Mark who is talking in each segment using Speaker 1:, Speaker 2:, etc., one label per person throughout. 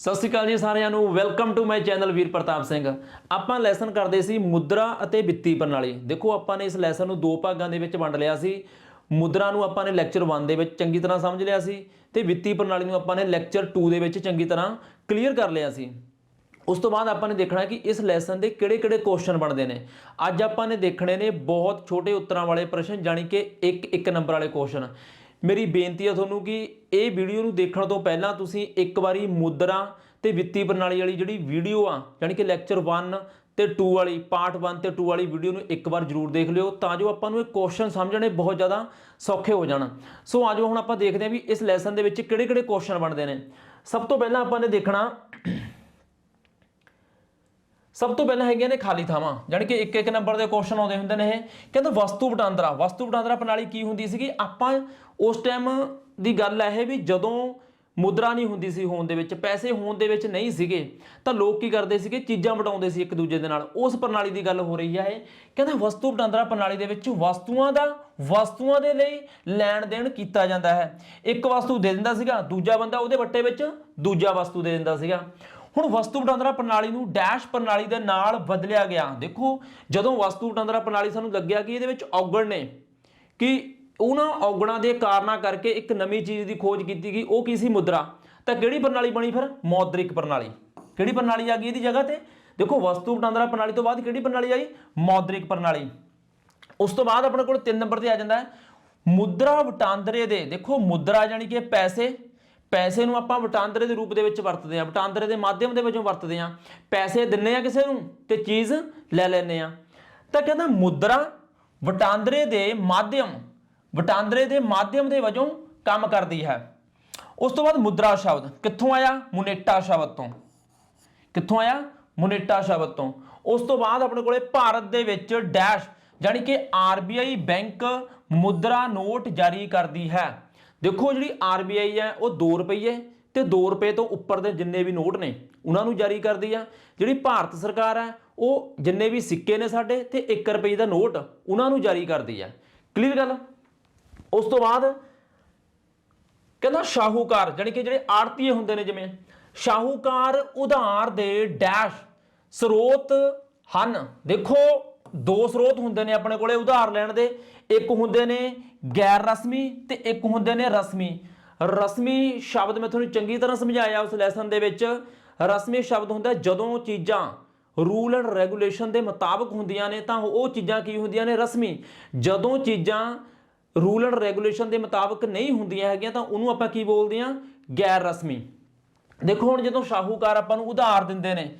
Speaker 1: ਸਤਿ ਸ਼੍ਰੀ ਅਕਾਲ ਜੀ ਸਾਰਿਆਂ ਨੂੰ welcome to my channel Veer Pratap Singh. ਆਪਾਂ ਲੈਸਨ ਕਰਦੇ ਸੀ ਮੁਦਰਾ ਅਤੇ ਵਿੱਤੀ ਪ੍ਰਣਾਲੀ। ਦੇਖੋ, ਆਪਾਂ ਨੇ ਇਸ ਲੈਸਨ ਨੂੰ ਦੋ ਭਾਗਾਂ ਦੇ ਵਿੱਚ ਵੰਡ ਲਿਆ ਸੀ। ਮੁਦਰਾ ਨੂੰ ਆਪਾਂ ਨੇ ਲੈਕਚਰ 1 ਦੇ ਵਿੱਚ ਚੰਗੀ ਤਰ੍ਹਾਂ ਸਮਝ ਲਿਆ ਸੀ ਤੇ ਵਿੱਤੀ ਪ੍ਰਣਾਲੀ ਨੂੰ ਆਪਾਂ ਨੇ ਲੈਕਚਰ 2 ਦੇ ਵਿੱਚ ਚੰਗੀ ਤਰ੍ਹਾਂ ਕਲੀਅਰ ਕਰ ਲਿਆ ਸੀ। ਉਸ ਤੋਂ ਬਾਅਦ ਆਪਾਂ ਨੇ ਦੇਖਣਾ ਕਿ ਇਸ ਲੈਸਨ ਦੇ ਕਿਹੜੇ-ਕਿਹੜੇ ਕੁਐਸਚਨ ਬਣਦੇ ਨੇ। ਅੱਜ ਆਪਾਂ ਨੇ ਦੇਖਣੇ ਨੇ ਬਹੁਤ ਛੋਟੇ ਉੱਤਰਾਂ ਵਾਲੇ ਪ੍ਰਸ਼ਨ ਜਾਨੀ ਕਿ ਇੱਕ ਇੱਕ ਨੰਬਰ ਵਾਲੇ ਕੁਐਸਚਨ ਮੇਰੀ ਬੇਨਤੀ ਹੈ ਤੁਹਾਨੂੰ ਕਿ ਇਹ ਵੀਡੀਓ ਨੂੰ ਦੇਖਣ ਤੋਂ ਪਹਿਲਾਂ ਤੁਸੀਂ ਇੱਕ ਵਾਰੀ ਮੁਦਰਾ ਤੇ ਵਿੱਤੀ ਪ੍ਰਣਾਲੀ ਵਾਲੀ ਜਿਹੜੀ ਵੀਡੀਓ ਆ ਜਾਨੀ ਕਿ ਲੈਕਚਰ 1 ਤੇ 2 ਵਾਲੀ ਪਾਰਟ 1 ਤੇ 2 ਵਾਲੀ ਵੀਡੀਓ ਨੂੰ ਇੱਕ ਵਾਰ ਜ਼ਰੂਰ ਦੇਖ ਲਿਓ ਤਾਂ ਜੋ ਆਪਾਂ ਨੂੰ ਇਹ ਕੁਐਸਚਨ ਸਮਝਣੇ ਬਹੁਤ ਜ਼ਿਆਦਾ ਸੌਖੇ ਹੋ ਜਾਣ। ਸੋ ਆਜੋ ਹੁਣ ਆਪਾਂ ਦੇਖਦੇ ਹਾਂ ਵੀ ਇਸ ਲੈਸਨ ਦੇ ਵਿੱਚ ਕਿਹੜੇ-ਕਿਹੜੇ ਕੁਐਸਚਨ ਬਣਦੇ ਨੇ। ਸਭ ਤੋਂ ਪਹਿਲਾਂ ਆਪਾਂ ਨੇ ਦੇਖਣਾ ਸਭ ਤੋਂ ਪਹਿਲਾਂ ਹੈਗੀਆਂ ਨੇ ਖਾਲੀ ਥਾਵਾਂ, ਜਾਣੀ ਕਿ ਇੱਕ ਇੱਕ ਨੰਬਰ ਦੇ ਕੁਐਸਚਨ ਆਉਂਦੇ ਹੁੰਦੇ ਨੇ ਇਹ। ਕਹਿੰਦਾ ਵਸਤੂ ਵਟਾਂਦਰਾ ਵਸਤੂ ਵਟਾਂਦਰਾ ਪ੍ਰਣਾਲੀ ਕੀ ਹੁੰਦੀ ਸੀਗੀ? ਆਪਾਂ ਉਸ ਟਾਈਮ ਦੀ ਗੱਲ ਹੈ ਇਹ ਵੀ ਜਦੋਂ ਮੁਦਰਾ ਨਹੀਂ ਹੁੰਦੀ ਸੀ ਹੋਣ ਦੇ ਵਿੱਚ, ਪੈਸੇ ਹੋਣ ਦੇ ਵਿੱਚ ਨਹੀਂ ਸੀਗੇ, ਤਾਂ ਲੋਕ ਕੀ ਕਰਦੇ ਸੀਗੇ? ਚੀਜ਼ਾਂ ਵਟਾਉਂਦੇ ਸੀ ਇੱਕ ਦੂਜੇ ਦੇ ਨਾਲ। ਉਸ ਪ੍ਰਣਾਲੀ ਦੀ ਗੱਲ ਹੋ ਰਹੀ ਹੈ ਇਹ। ਕਹਿੰਦਾ ਵਸਤੂ ਵਟਾਂਦਰਾ ਪ੍ਰਣਾਲੀ ਦੇ ਵਿੱਚ ਵਸਤੂਆਂ ਦਾ, ਵਸਤੂਆਂ ਦੇ ਲਈ ਲੈਣ ਦੇਣ ਕੀਤਾ ਜਾਂਦਾ ਹੈ। ਇੱਕ ਵਸਤੂ ਦੇ ਦਿੰਦਾ ਸੀਗਾ, ਦੂਜਾ ਬੰਦਾ ਉਹਦੇ ਵੱਟੇ ਵਿੱਚ ਦੂਜਾ ਵਸਤੂ ਦੇ ਦਿੰਦਾ ਸੀਗਾ। ਹੁਣ ਵਸਤੂ ਵਟਾਂਦਰਾ ਪ੍ਰਣਾਲੀ ਨੂੰ ਡੈਸ਼ ਪ੍ਰਣਾਲੀ ਦੇ ਨਾਲ ਬਦਲਿਆ ਗਿਆ। ਦੇਖੋ, ਜਦੋਂ ਵਸਤੂ ਵਟਾਂਦਰਾ ਪ੍ਰਣਾਲੀ ਸਾਨੂੰ ਲੱਗਿਆ ਕਿ ਇਹਦੇ ਵਿੱਚ ਔਗਣ ਨੇ, ਕਿ ਉਹਨਾਂ ਔਗਣਾਂ ਦੇ ਕਾਰਨਾਂ ਕਰਕੇ ਇੱਕ ਨਵੀਂ ਚੀਜ਼ ਦੀ ਖੋਜ ਕੀਤੀ ਗਈ, ਉਹ ਕੀ ਸੀ ਮੁਦਰਾ? ਤਾਂ ਕਿਹੜੀ ਪ੍ਰਣਾਲੀ ਬਣੀ ਫਿਰ? ਮੌਦਰਿਕ ਪ੍ਰਣਾਲੀ। ਕਿਹੜੀ ਪ੍ਰਣਾਲੀ ਆ ਗਈ ਇਹਦੀ ਜਗ੍ਹਾ ਤੇ? ਦੇਖੋ, ਵਸਤੂ ਵਟਾਂਦਰਾ ਪ੍ਰਣਾਲੀ ਤੋਂ ਬਾਅਦ ਕਿਹੜੀ ਪ੍ਰਣਾਲੀ ਆਈ? ਮੌਦਰਿਕ ਪ੍ਰਣਾਲੀ। ਉਸ ਤੋਂ ਬਾਅਦ ਆਪਣੇ ਕੋਲ 3 ਨੰਬਰ ਤੇ ਆ ਜਾਂਦਾ ਹੈ। ਮੁਦਰਾ ਵਟਾਂਦਰੇ ਦੇ, ਦੇਖੋ, ਮੁਦਰਾ ਜਾਨੀ ਕਿ ਪੈਸੇ ਪੈਸੇ ਨੂੰ ਆਪਾਂ ਵਟਾਂਦਰੇ ਦੇ ਰੂਪ ਦੇ ਵਿੱਚ ਵਰਤਦੇ ਆ ਵਟਾਂਦਰੇ ਦੇ ਮਾਧਿਅਮ ਦੇ ਵਜੋਂ ਵਰਤਦੇ ਆ ਪੈਸੇ ਦਿੰਨੇ ਆ ਕਿਸੇ ਨੂੰ ਤੇ ਚੀਜ਼ ਲੈ ਲੈਨੇ ਆ ਤਾਂ ਕਹਿੰਦਾ ਮੁਦਰਾ ਵਟਾਂਦਰੇ ਦੇ ਮਾਧਿਅਮ, ਵਟਾਂਦਰੇ ਦੇ ਮਾਧਿਅਮ ਦੇ ਵਜੋਂ ਕੰਮ ਕਰਦੀ ਹੈ। ਉਸ ਤੋਂ ਬਾਅਦ ਮੁਦਰਾ ਸ਼ਬਦ ਕਿੱਥੋਂ ਆਇਆ? ਮੁਨੇਟਾ ਸ਼ਬਦ ਤੋਂ। ਕਿੱਥੋਂ ਆਇਆ? ਮੁਨੇਟਾ ਸ਼ਬਦ ਤੋਂ। ਉਸ ਤੋਂ ਬਾਅਦ ਆਪਣੇ ਕੋਲੇ ਭਾਰਤ ਦੇ ਵਿੱਚ ਡੈਸ਼ ਜਾਨੀ ਕਿ ਆਰਬੀਆਈ ਬੈਂਕ ਮੁਦਰਾ ਨੋਟ ਜਾਰੀ ਕਰਦੀ ਹੈ। ਦੇਖੋ ਜਿਹੜੀ ਆਰਬੀਆਈ ਹੈ, ਉਹ 2 ਰੁਪਏ ਤੇ 2 ਰੁਪਏ ਤੋਂ ਉੱਪਰ ਦੇ ਜਿੰਨੇ ਵੀ ਨੋਟ ਨੇ, ਉਹਨਾਂ ਨੂੰ ਜਾਰੀ ਕਰਦੀ ਆ। ਜਿਹੜੀ ਭਾਰਤ ਸਰਕਾਰ ਹੈ, ਉਹ ਜਿੰਨੇ ਵੀ ਸਿੱਕੇ ਨੇ ਸਾਡੇ ਤੇ 1 ਰੁਪਏ ਦਾ ਨੋਟ, ਉਹਨਾਂ ਨੂੰ ਜਾਰੀ ਕਰਦੀ ਹੈ ਕਲੀਅਰ ਗੱਲ? ਉਸ ਤੋਂ ਬਾਅਦ ਕਹਿੰਦਾ ਸ਼ਾਹੂਕਾਰ ਜਾਨੀ ਕਿ ਜਿਹੜੇ ਆੜਤੀਏ ਹੁੰਦੇ ਨੇ ਜਿਵੇਂ, ਸ਼ਾਹੂਕਾਰ ਉਧਾਰ ਦੇ ਡੈਸ਼ ਸਰੋਤ ਹਨ। ਦੇਖੋ, ਦੋ ਸਰੋਤ ਹੁੰਦੇ ਨੇ ਆਪਣੇ ਕੋਲੇ ਉਧਾਰ ਲੈਣ ਦੇ। ਇੱਕ ਹੁੰਦੇ ਨੇ ਗੈਰ ਰਸਮੀ ਤੇ ਇੱਕ ਹੁੰਦੇ ਨੇ ਰਸਮੀ। ਰਸਮੀ ਸ਼ਬਦ ਮੈਂ ਤੁਹਾਨੂੰ ਚੰਗੀ ਤਰ੍ਹਾਂ ਸਮਝਾਇਆ ਉਸ ਲੈਸਨ ਦੇ ਵਿੱਚ। ਰਸਮੀ ਸ਼ਬਦ ਹੁੰਦਾ ਜਦੋਂ ਚੀਜ਼ਾਂ ਰੂਲ ਐਂਡ ਰੈਗੂਲੇਸ਼ਨ ਦੇ ਮੁਤਾਬਕ ਹੁੰਦੀਆਂ ਨੇ ਤਾਂ ਉਹ ਚੀਜ਼ਾਂ ਕੀ ਹੁੰਦੀਆਂ ਨੇ ਰਸਮੀ। ਜਦੋਂ ਚੀਜ਼ਾਂ ਰੂਲ ਐਂਡ ਰੈਗੂਲੇਸ਼ਨ ਦੇ ਮੁਤਾਬਕ ਨਹੀਂ ਹੁੰਦੀਆਂ ਹੈਗੀਆਂ ਤਾਂ ਉਹਨੂੰ ਆਪਾਂ ਕੀ ਬੋਲਦੇ ਆ ਗੈਰ ਰਸਮੀ। ਦੇਖੋ ਹੁਣ ਜਦੋਂ ਸ਼ਾਹੂਕਾਰ ਆਪਾਂ ਨੂੰ ਉਧਾਰ ਦਿੰਦੇ ਨੇ,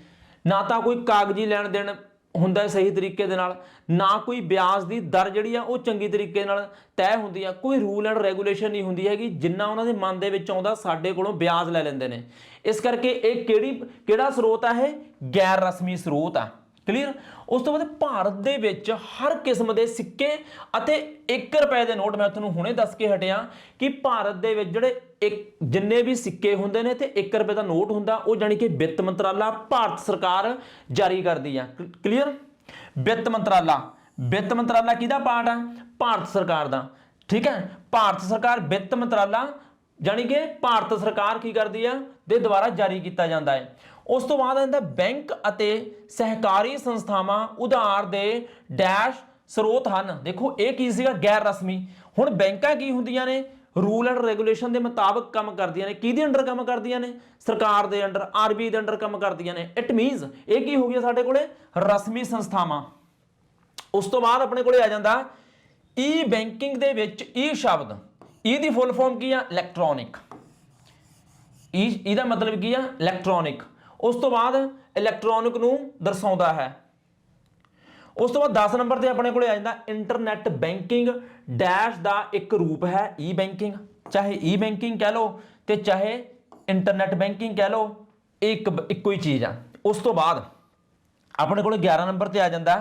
Speaker 1: ਨਾ ਤਾਂ ਕੋਈ ਕਾਗਜ਼ੀ ਲੈਣ ਦੇਣ ਹੁੰਦਾ ਸਹੀ ਤਰੀਕੇ ਦੇ ਨਾਲ, ਨਾ ਕੋਈ ਵਿਆਜ ਦੀ ਦਰ ਜਿਹੜੀ ਆ, ਉਹ ਚੰਗੀ ਤਰੀਕੇ ਨਾਲ ਤੈਅ ਹੁੰਦੀ ਆ। ਕੋਈ ਰੂਲ ਐਂਡ ਰੈਗੂਲੇਸ਼ਨ ਨਹੀਂ ਹੁੰਦੀ ਹੈਗੀ, ਜਿੰਨਾ ਉਹਨਾਂ ਦੇ ਮਨ ਦੇ ਵਿੱਚ ਆਉਂਦਾ, ਸਾਡੇ ਕੋਲੋਂ ਵਿਆਜ ਲੈ ਲੈਂਦੇ ਨੇ। ਇਸ ਕਰਕੇ ਇਹ ਕਿਹੜੀ, ਕਿਹੜਾ ਸਰੋਤ ਆ ਇਹ? ਗੈਰ ਰਸਮੀ ਸਰੋਤ ਆ। ਕਲੀਅਰ ਉਸ ਤੋਂ ਬਾਅਦ ਭਾਰਤ ਦੇ ਵਿੱਚ ਹਰ ਕਿਸਮ ਦੇ ਸਿੱਕੇ ਅਤੇ 1 ਰੁਪਏ ਦੇ ਨੋਟ ਮੈਂ ਤੁਹਾਨੂੰ ਹੁਣੇ ਦੱਸ ਕੇ ਹਟਿਆ ਕਿ ਭਾਰਤ ਦੇ ਵਿੱਚ ਜਿਹੜੇ ਇੱਕ ਜਿੰਨੇ ਵੀ ਸਿੱਕੇ ਹੁੰਦੇ ਨੇ ਤੇ 1 ਰੁਪਏ ਦਾ ਨੋਟ ਹੁੰਦਾ, ਉਹ ਜਾਨੀ ਕਿ ਵਿੱਤ ਮੰਤਰਾਲਾ ਭਾਰਤ ਸਰਕਾਰ ਜਾਰੀ ਕਰਦੀ ਆ। ਕਲੀਅਰ? ਵਿੱਤ ਮੰਤਰਾਲਾ। ਵਿੱਤ ਮੰਤਰਾਲਾ ਕਿਹਦਾ ਪਾਰਟ ਆ? ਭਾਰਤ ਸਰਕਾਰ ਦਾ। ਠੀਕ ਹੈ? ਭਾਰਤ ਸਰਕਾਰ ਵਿੱਤ ਮੰਤਰਾਲਾ ਜਾਨੀ ਕਿ ਭਾਰਤ ਸਰਕਾਰ ਕੀ ਕਰਦੀ ਆ? ਦੇ ਦੁਆਰਾ ਜਾਰੀ ਕੀਤਾ ਜਾਂਦਾ ਹੈ। ਉਸ ਤੋਂ ਬਾਅਦ ਆਉਂਦਾ ਬੈਂਕ ਅਤੇ ਸਹਿਕਾਰੀ ਸੰਸਥਾਵਾਂ ਉਧਾਰ ਦੇ ਡੈਸ਼ ਸਰੋਤ ਹਨ। ਦੇਖੋ, ਇਹ ਕੀ ਸੀਗਾ? ਗੈਰ ਰਸਮੀ। ਹੁਣ ਬੈਂਕਾਂ ਕੀ ਹੁੰਦੀਆਂ ਨੇ? ਰੂਲ ਐਂਡ ਰੈਗੂਲੇਸ਼ਨ ਦੇ ਮੁਤਾਬਕ ਕੰਮ ਕਰਦੀਆਂ ਨੇ। ਕਿਹਦੇ ਅੰਡਰ ਕੰਮ ਕਰਦੀਆਂ ਨੇ? ਸਰਕਾਰ ਦੇ ਅੰਡਰ ਆਰਬੀਆਈ ਦੇ ਅੰਡਰ ਕੰਮ ਕਰਦੀਆਂ ਨੇ। ਇਟ ਮੀਨਸ ਇਹ ਕੀ ਹੋ ਗਿਆ ਸਾਡੇ ਕੋਲੇ? ਰਸਮੀ ਸੰਸਥਾਵਾਂ। ਉਸ ਤੋਂ ਬਾਅਦ ਆਪਣੇ ਕੋਲੇ ਆ ਜਾਂਦਾ ਈ ਬੈਂਕਿੰਗ ਦੇ ਵਿੱਚ ਈ ਸ਼ਬਦ। ਈ ਦੀ ਫੁੱਲ ਫਾਰਮ ਕੀ ਆ? ਇਲੈਕਟ੍ਰੋਨਿਕ ਈ ਇਹਦਾ ਮਤਲਬ ਕੀ ਆ? ਇਲੈਕਟ੍ਰੋਨਿਕ ਉਸ ਤੋਂ ਬਾਅਦ ਇਲੈਕਟ੍ਰੋਨਿਕ ਨੂੰ ਦਰਸਾਉਂਦਾ ਹੈ। ਉਸ ਤੋਂ ਬਾਅਦ 10 ਨੰਬਰ ਤੇ ਆਪਣੇ ਕੋਲੇ ਆ ਜਾਂਦਾ ਇੰਟਰਨੈਟ ਬੈਂਕਿੰਗ ਡੈਸ਼ ਦਾ ਇੱਕ ਰੂਪ ਹੈ ਈ ਬੈਂਕਿੰਗ ਚਾਹੇ ਈ ਬੈਂਕਿੰਗ ਕਹਿ ਲਓ ਤੇ ਚਾਹੇ ਇੰਟਰਨੈਟ ਬੈਂਕਿੰਗ ਕਹਿ ਲਓ ਇਹ ਇੱਕ ਇੱਕੋ ਹੀ ਚੀਜ਼ ਆ। ਉਸ ਤੋਂ ਬਾਅਦ ਆਪਣੇ ਕੋਲ 11 ਨੰਬਰ ਤੇ ਆ ਜਾਂਦਾ,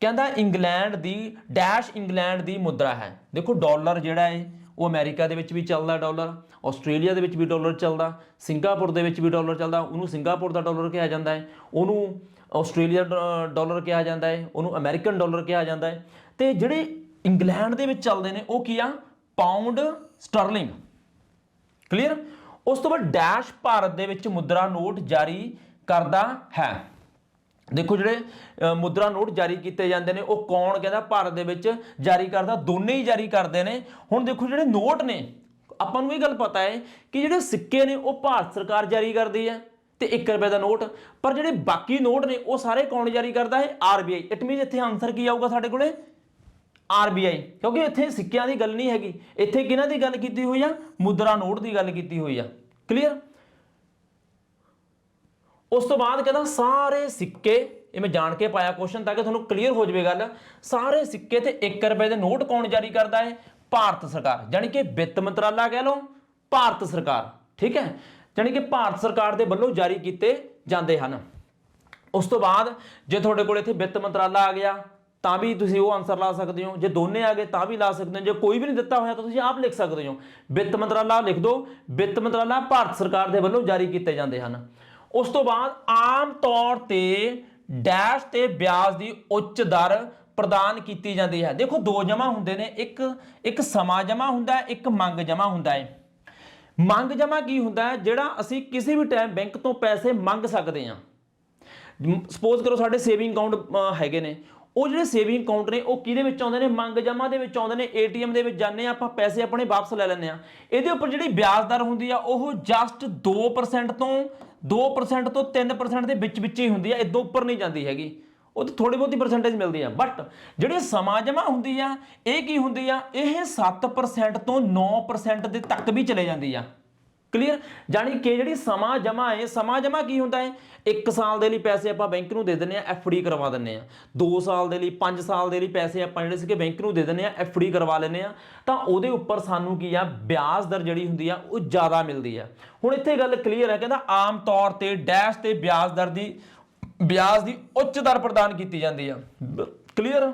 Speaker 1: ਕਹਿੰਦਾ ਇੰਗਲੈਂਡ ਦੀ ਡੈਸ਼ ਇੰਗਲੈਂਡ ਦੀ ਮੁਦਰਾ ਹੈ। ਦੇਖੋ ਡਾਲਰ ਜਿਹੜਾ ਹੈ ਉਹ ਅਮਰੀਕਾ ਦੇ ਵਿੱਚ ਵੀ ਚੱਲਦਾ ਡਾਲਰ, ਆਸਟ੍ਰੇਲੀਆ ਦੇ ਵਿੱਚ ਵੀ ਡਾਲਰ ਚੱਲਦਾ, ਸਿੰਗਾਪੁਰ ਦੇ ਵਿੱਚ ਵੀ ਡਾਲਰ ਚੱਲਦਾ, ਉਹਨੂੰ ਸਿੰਗਾਪੁਰ ਦਾ ਡਾਲਰ ਕਿਹਾ ਜਾਂਦਾ ਹੈ ਉਹਨੂੰ ਆਸਟ੍ਰੇਲੀਆ ਡਾ- ਡਾਲਰ ਕਿਹਾ ਜਾਂਦਾ ਹੈ, ਉਹਨੂੰ ਅਮਰੀਕਨ ਡਾਲਰ ਕਿਹਾ ਜਾਂਦਾ ਹੈ। ਤੇ ਜਿਹੜੇ ਇੰਗਲੈਂਡ ਦੇ ਵਿੱਚ ਚੱਲਦੇ ਨੇ, ਉਹ ਕੀ ਆ? Pound sterling. ਕਲੀਅਰ? ਉਸ ਤੋਂ ਬਾਅਦ ਡੈਸ਼ ਭਾਰਤ ਦੇ ਵਿੱਚ ਮੁਦਰਾ ਨੋਟ ਜਾਰੀ ਕਰਦਾ ਹੈ। ਦੇਖੋ ਜਿਹੜੇ ਮੁਦਰਾ ਨੋਟ ਜਾਰੀ ਕੀਤੇ ਜਾਂਦੇ ਨੇ, ਉਹ ਕੌਣ ਕਹਿੰਦਾ? ਭਾਰਤ ਦੇ ਵਿੱਚ ਜਾਰੀ ਕਰਦਾ, ਦੋਨੇ ਹੀ ਜਾਰੀ ਕਰਦੇ ਨੇ। ਹੁਣ ਦੇਖੋ ਜਿਹੜੇ ਨੋਟ ਨੇ, ਆਪਾਂ ਨੂੰ ਇਹ ਗੱਲ ਪਤਾ ਹੈ ਕਿ ਜਿਹੜੇ ਸਿੱਕੇ ਨੇ, ਉਹ ਭਾਰਤ ਸਰਕਾਰ ਜਾਰੀ ਕਰਦੀ ਹੈ। ਤੇ 1 ਰੁਪਏ ਦਾ ਨੋਟ। ਪਰ ਜਿਹੜੇ ਬਾਕੀ ਨੋਟ ਨੇ, ਉਹ ਸਾਰੇ ਕੌਣ ਜਾਰੀ ਕਰਦਾ ਹੈ? ਆਰਬੀਆਈ ਇਟ ਮੀਨਸ ਇੱਥੇ ਆਨਸਰ ਕੀ ਆਊਗਾ ਸਾਡੇ ਕੋਲੇ? ਆਰਬੀਆਈ ਕਿਉਂਕਿ ਇੱਥੇ ਸਿੱਕਿਆਂ ਦੀ ਗੱਲ ਨਹੀਂ ਹੈਗੀ। ਇੱਥੇ ਕਿਹਨਾਂ ਦੀ ਗੱਲ ਕੀਤੀ ਹੋਈ ਆ? ਮੁਦਰਾ ਨੋਟ ਦੀ ਗੱਲ ਕੀਤੀ ਹੋਈ ਆ। ਕਲੀਅਰ ਉਸ ਤੋਂ ਬਾਅਦ ਕਹਿੰਦਾ, ਸਾਰੇ ਸਿੱਕੇ, ਇਹ ਮੈਂ ਜਾਣ ਕੇ ਪਾਇਆ ਕੁਐਸਚਨ ਤਾਂ ਕਿ ਤੁਹਾਨੂੰ ਕਲੀਅਰ ਹੋ ਜਾਵੇ ਗੱਲ। ਸਾਰੇ ਸਿੱਕੇ ਤੇ 1 ਰੁਪਏ ਦੇ ਨੋਟ ਕੌਣ ਜਾਰੀ ਕਰਦਾ ਹੈ? ਭਾਰਤ ਸਰਕਾਰ। ਯਾਨੀ ਕਿ ਵਿੱਤ ਮੰਤਰਾਲਾ ਕਹਿ ਲਓ, ਭਾਰਤ ਸਰਕਾਰ। ਠੀਕ ਹੈ? ਯਾਨੀ ਕਿ ਭਾਰਤ ਸਰਕਾਰ ਦੇ ਵੱਲੋਂ ਜਾਰੀ ਕੀਤੇ ਜਾਂਦੇ ਹਨ। ਉਸ ਤੋਂ ਬਾਅਦ ਜੇ ਤੁਹਾਡੇ ਕੋਲ ਇੱਥੇ ਵਿੱਤ ਮੰਤਰਾਲਾ ਆ ਗਿਆ, ਤਾਂ ਵੀ ਤੁਸੀਂ ਉਹ ਆਨਸਰ ਲਾ ਸਕਦੇ ਹੋ। ਜੇ ਦੋਨੇ ਆ ਗਏ, ਤਾਂ ਵੀ ਲਾ ਸਕਦੇ ਹੋ। ਜੇ ਕੋਈ ਵੀ ਨਹੀਂ ਦਿੱਤਾ ਹੋਇਆ, ਤਾਂ ਤੁਸੀਂ ਆਪ ਲਿਖ ਸਕਦੇ ਹੋ। ਵਿੱਤ ਮੰਤਰਾਲਾ ਲਿਖ ਦਿਓ। ਵਿੱਤ ਮੰਤਰਾਲਾ ਭਾਰਤ ਸਰਕਾਰ ਦੇ ਵੱਲੋਂ ਜਾਰੀ ਕੀਤੇ ਜਾਂਦੇ ਹਨ। ਉਸ ਤੋਂ ਬਾਅਦ ਆਮ ਤੌਰ ਤੇ ਡੈਸ਼ ਤੇ ਵਿਆਜ ਦੀ ਉੱਚ ਦਰ ਪ੍ਰਦਾਨ ਕੀਤੀ ਜਾਂਦੀ ਹੈ। ਦੇਖੋ, ਦੋ ਜਮਾ ਹੁੰਦੇ ਨੇ। ਇੱਕ ਇੱਕ ਸਮਾਂ ਜਮਾ ਹੁੰਦਾ ਇੱਕ ਮੰਗ ਜਮਾ ਹੁੰਦਾ ਹੈ। ਮੰਗ ਜਮਾ ਕੀ ਹੁੰਦਾ ਹੈ? ਜਿਹੜਾ ਅਸੀਂ ਕਿਸੇ ਵੀ ਟਾਈਮ ਬੈਂਕ ਤੋਂ ਪੈਸੇ ਮੰਗ ਸਕਦੇ ਹਾਂ। ਸਪੋਜ਼ ਕਰੋ ਸਾਡੇ ਸੇਵਿੰਗ ਅਕਾਊਂਟ ਹੈਗੇ ਨੇ। ਉਹ ਜਿਹੜੇ ਸੇਵਿੰਗ ਅਕਾਊਂਟ ਨੇ, ਉਹ ਕਿਹਦੇ ਵਿੱਚ ਆਉਂਦੇ ਨੇ? ਮੰਗ ਜਮਾ ਦੇ ਵਿੱਚ ਆਉਂਦੇ ਨੇ। ਏਟੀਐਮ ਦੇ ਵਿੱਚ ਜਾਂਦੇ ਆ ਆਪਾਂ ਪੈਸੇ ਆਪਣੇ ਵਾਪਸ ਲੈ ਲੈਂਦੇ ਆ ਇਹਦੇ ਉੱਪਰ ਜਿਹੜੀ ਵਿਆਜ ਦਰ ਹੁੰਦੀ ਆ, ਉਹ ਜਸਟ 2% ਤੋਂ 2% ਤੋਂ 3% ਦੇ ਵਿੱਚ ਵਿੱਚ ਹੀ ਹੁੰਦੀ ਆ। ਇਦੋਂ ਉੱਪਰ ਨਹੀਂ ਜਾਂਦੀ ਹੈਗੀ। ਉਹ ਤਾਂ ਥੋੜੀ ਬਹੁਤੀ ਪਰਸੈਂਟੇਜ ਮਿਲਦੀ ਆ। ਬਟ ਜਿਹੜੀ ਸਮਾਂ ਜਮਾ ਹੁੰਦੀ ਆ, ਇਹ ਕੀ ਹੁੰਦੀ ਆ? ਇਹ 7% ਤੋਂ 9% ਦੇ ਤੱਕ ਵੀ ਚਲੇ ਜਾਂਦੀ ਆ। ਕਲੀਅਰ ਜਾਨੀ ਕਿ ਜਿਹੜੀ ਸਮਾਂ ਜਮਾ ਹੈ, ਸਮਾਂ ਜਮਾ ਕੀ ਹੁੰਦਾ ਹੈ? 1 ਸਾਲ ਦੇ ਲਈ ਪੈਸੇ ਆਪਾਂ ਬੈਂਕ ਨੂੰ ਦੇ ਦਿੰਨੇ ਆ ਐਫਡੀ ਕਰਵਾ ਦਿੰਨੇ ਆ। 2 ਸਾਲ ਦੇ ਲਈ 5 ਸਾਲ ਦੇ ਲਈ ਪੈਸੇ ਆਪਾਂ ਜਿਹੜੇ ਸੀਗੇ ਬੈਂਕ ਨੂੰ ਦੇ ਦਿੰਨੇ ਆ ਐਫਡੀ ਕਰਵਾ ਲੈਨੇ ਆ। ਤਾਂ ਉਹਦੇ ਉੱਪਰ ਸਾਨੂੰ ਕੀ ਆ? ਵਿਆਜ ਦਰ ਜਿਹੜੀ ਹੁੰਦੀ ਆ, ਉਹ ਜ਼ਿਆਦਾ ਮਿਲਦੀ ਆ। ਹੁਣ ਇੱਥੇ ਗੱਲ ਕਲੀਅਰ ਹੈ ਕਹਿੰਦਾ ਆਮ ਤੌਰ ਤੇ ਡੈਸ਼ ਤੇ ਵਿਆਜ ਦਰ ਦੀ ਵਿਆਜ ਦੀ ਉੱਚ ਦਰ ਪ੍ਰਦਾਨ ਕੀਤੀ ਜਾਂਦੀ ਆ। ਕਲੀਅਰ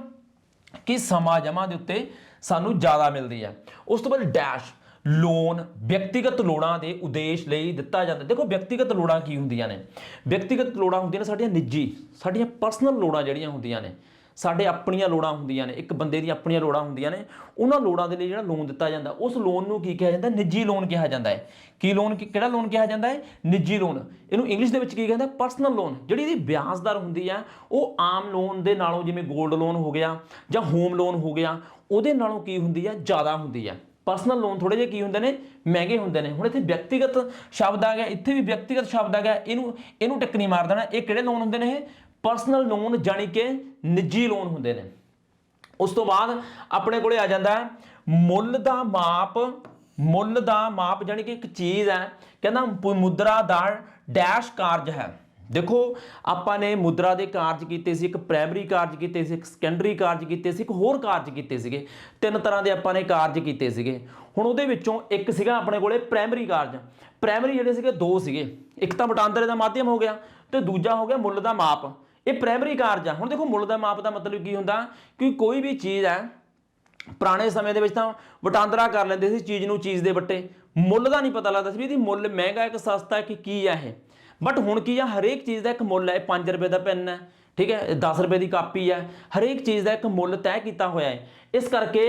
Speaker 1: ਕਿ ਸਮਾਂ ਜਮਾ ਦੇ ਉੱਤੇ ਸਾਨੂੰ ਜ਼ਿਆਦਾ ਮਿਲਦੀ ਆ। ਉਸ ਤੋਂ ਬਾਅਦ ਡੈਸ਼ ਲੋਨ ਵਿਅਕਤੀਗਤ ਲੋੜਾਂ ਦੇ ਉਦੇਸ਼ ਲਈ ਦਿੱਤਾ ਜਾਂਦਾ। ਦੇਖੋ ਵਿਅਕਤੀਗਤ ਲੋੜਾਂ ਕੀ ਹੁੰਦੀਆਂ ਨੇ? ਵਿਅਕਤੀਗਤ ਲੋੜਾਂ ਹੁੰਦੀਆਂ ਨੇ ਸਾਡੀਆਂ ਨਿੱਜੀ ਸਾਡੀਆਂ ਪਰਸਨਲ ਲੋੜਾਂ ਜਿਹੜੀਆਂ ਹੁੰਦੀਆਂ ਨੇ। ਸਾਡੇ ਆਪਣੀਆਂ ਲੋੜਾਂ ਹੁੰਦੀਆਂ ਨੇ, ਇੱਕ ਬੰਦੇ ਦੀਆਂ ਆਪਣੀਆਂ ਲੋੜਾਂ ਹੁੰਦੀਆਂ ਨੇ, ਉਹਨਾਂ ਲੋੜਾਂ ਦੇ ਲਈ ਜਿਹੜਾ ਲੋਨ ਦਿੱਤਾ ਜਾਂਦਾ, ਉਸ ਲੋਨ ਨੂੰ ਕੀ ਕਿਹਾ ਜਾਂਦਾ, ਨਿੱਜੀ ਲੋਨ ਕਿਹਾ ਜਾਂਦਾ ਹੈ। ਕੀ ਲੋਨ ਕਿਹੜਾ ਲੋਨ ਕਿਹਾ ਜਾਂਦਾ ਹੈ? ਨਿੱਜੀ ਲੋਨ ਇਹਨੂੰ ਇੰਗਲਿਸ਼ ਦੇ ਵਿੱਚ ਕੀ ਕਹਿੰਦਾ ਪਰਸਨਲ ਲੋਨ ਜਿਹੜੀ ਇਹਦੀ ਵਿਆਜ ਦਰ ਹੁੰਦੀ ਆ, ਉਹ ਆਮ ਲੋਨ ਦੇ ਨਾਲੋਂ ਜਿਵੇਂ 골ਡ ਲੋਨ ਹੋ ਗਿਆ ਜਾਂ ਹੋਮ ਲੋਨ ਹੋ ਗਿਆ, ਉਹਦੇ ਨਾਲੋਂ ਕੀ ਹੁੰਦੀ ਆ? ਜ਼ਿਆਦਾ ਹੁੰਦੀ ਆ। ਪਰਸਨਲ ਲੋਨ ਥੋੜੇ ਜਿਹੇ ਕੀ ਹੁੰਦੇ ਨੇ? ਮਹਿੰਗੇ ਹੁੰਦੇ ਨੇ। ਹੁਣ ਇੱਥੇ ਵਿਅਕਤੀਗਤ ਸ਼ਬਦ ਆ ਗਿਆ, ਇੱਥੇ ਵੀ ਵਿਅਕਤੀਗਤ ਸ਼ਬਦ ਆ ਗਿਆ, ਇਹਨੂੰ ਇਹਨੂੰ ਟੱਕਣੀ ਮਾਰ ਦੇਣਾ। ਇਹ ਕਿਹੜੇ ਲੋਨ ਹੁੰਦੇ ਨੇ ਇਹ? ਪਰਸਨਲ ਲੋਨ ਜਾਨੀ ਕਿ ਨਿੱਜੀ ਲੋਨ ਹੁੰਦੇ ਨੇ। ਉਸ ਤੋਂ ਬਾਅਦ ਆਪਣੇ ਕੋਲੇ ਆ ਜਾਂਦਾ ਹੈ ਮੁੱਲ ਦਾ ਮਾਪ। ਮੁੱਲ ਦਾ ਮਾਪ ਜਾਨੀ ਕਿ ਇੱਕ ਚੀਜ਼ ਹੈ, ਕਹਿੰਦਾ ਮੁਦਰਾ ਦਾ ਡੈਸ਼ ਕਾਰਜ ਹੈ। ਦੇਖੋ, ਆਪਾਂ ਨੇ ਮੁਦਰਾ ਦੇ ਕਾਰਜ ਕੀਤੇ ਸੀ, ਇੱਕ ਪ੍ਰਾਇਮਰੀ ਕਾਰਜ ਕੀਤੇ ਸੀ, ਇੱਕ ਸੈਕੰਡਰੀ ਕਾਰਜ ਕੀਤੇ ਸੀ, ਇੱਕ ਹੋਰ ਕਾਰਜ ਕੀਤੇ ਸੀਗੇ। ਤਿੰਨ ਤਰ੍ਹਾਂ ਦੇ ਆਪਾਂ ਨੇ ਕਾਰਜ ਕੀਤੇ ਸੀਗੇ। ਹੁਣ ਉਹਦੇ ਵਿੱਚੋਂ ਇੱਕ ਸੀਗਾ ਆਪਣੇ ਕੋਲੇ ਪ੍ਰਾਇਮਰੀ ਕਾਰਜ। ਪ੍ਰਾਇਮਰੀ ਜਿਹੜੇ ਸੀਗੇ ਦੋ ਸੀਗੇ। ਇੱਕ ਤਾਂ ਵਟਾਂਦਰੇ ਦਾ ਮਾਧਿਅਮ ਹੋ ਗਿਆ ਤੇ ਦੂਜਾ ਹੋ ਗਿਆ ਮੁੱਲ ਦਾ ਮਾਪ। ਇਹ ਪ੍ਰਾਇਮਰੀ ਕਾਰਜ ਆ ਹੁਣ ਦੇਖੋ, ਮੁੱਲ ਦਾ ਮਾਪ ਦਾ ਮਤਲਬ ਕੀ ਹੁੰਦਾ ਕਿ ਕੋਈ ਵੀ ਚੀਜ਼ ਹੈ, ਪੁਰਾਣੇ ਸਮੇਂ ਦੇ ਵਿੱਚ ਤਾਂ ਵਟਾਂਦਰਾ ਕਰ ਲੈਂਦੇ ਸੀ ਚੀਜ਼ ਨੂੰ ਚੀਜ਼ ਦੇ ਵੱਟੇ। ਮੁੱਲ ਦਾ ਨਹੀਂ ਪਤਾ ਲੱਗਦਾ ਸੀ ਵੀ ਇਹਦੀ ਮੁੱਲ ਮਹਿੰਗਾ ਹੈ ਕਿ ਸਸਤਾ ਹੈ ਕਿ ਕੀ ਹੈ ਇਹ। ਬਟ ਹੁਣ ਕੀ ਆ, ਹਰੇਕ ਚੀਜ਼ ਦਾ ਇੱਕ ਮੁੱਲ ਹੈ 5 ਰੁਪਏ ਦਾ ਪੈਨ ਹੈ, ਠੀਕ ਹੈ 10 ਰੁਪਏ ਦੀ ਕਾਪੀ ਹੈ, ਹਰੇਕ ਚੀਜ਼ ਦਾ ਇੱਕ ਮੁੱਲ ਤੈਅ ਕੀਤਾ ਹੋਇਆ ਹੈ। ਇਸ ਕਰਕੇ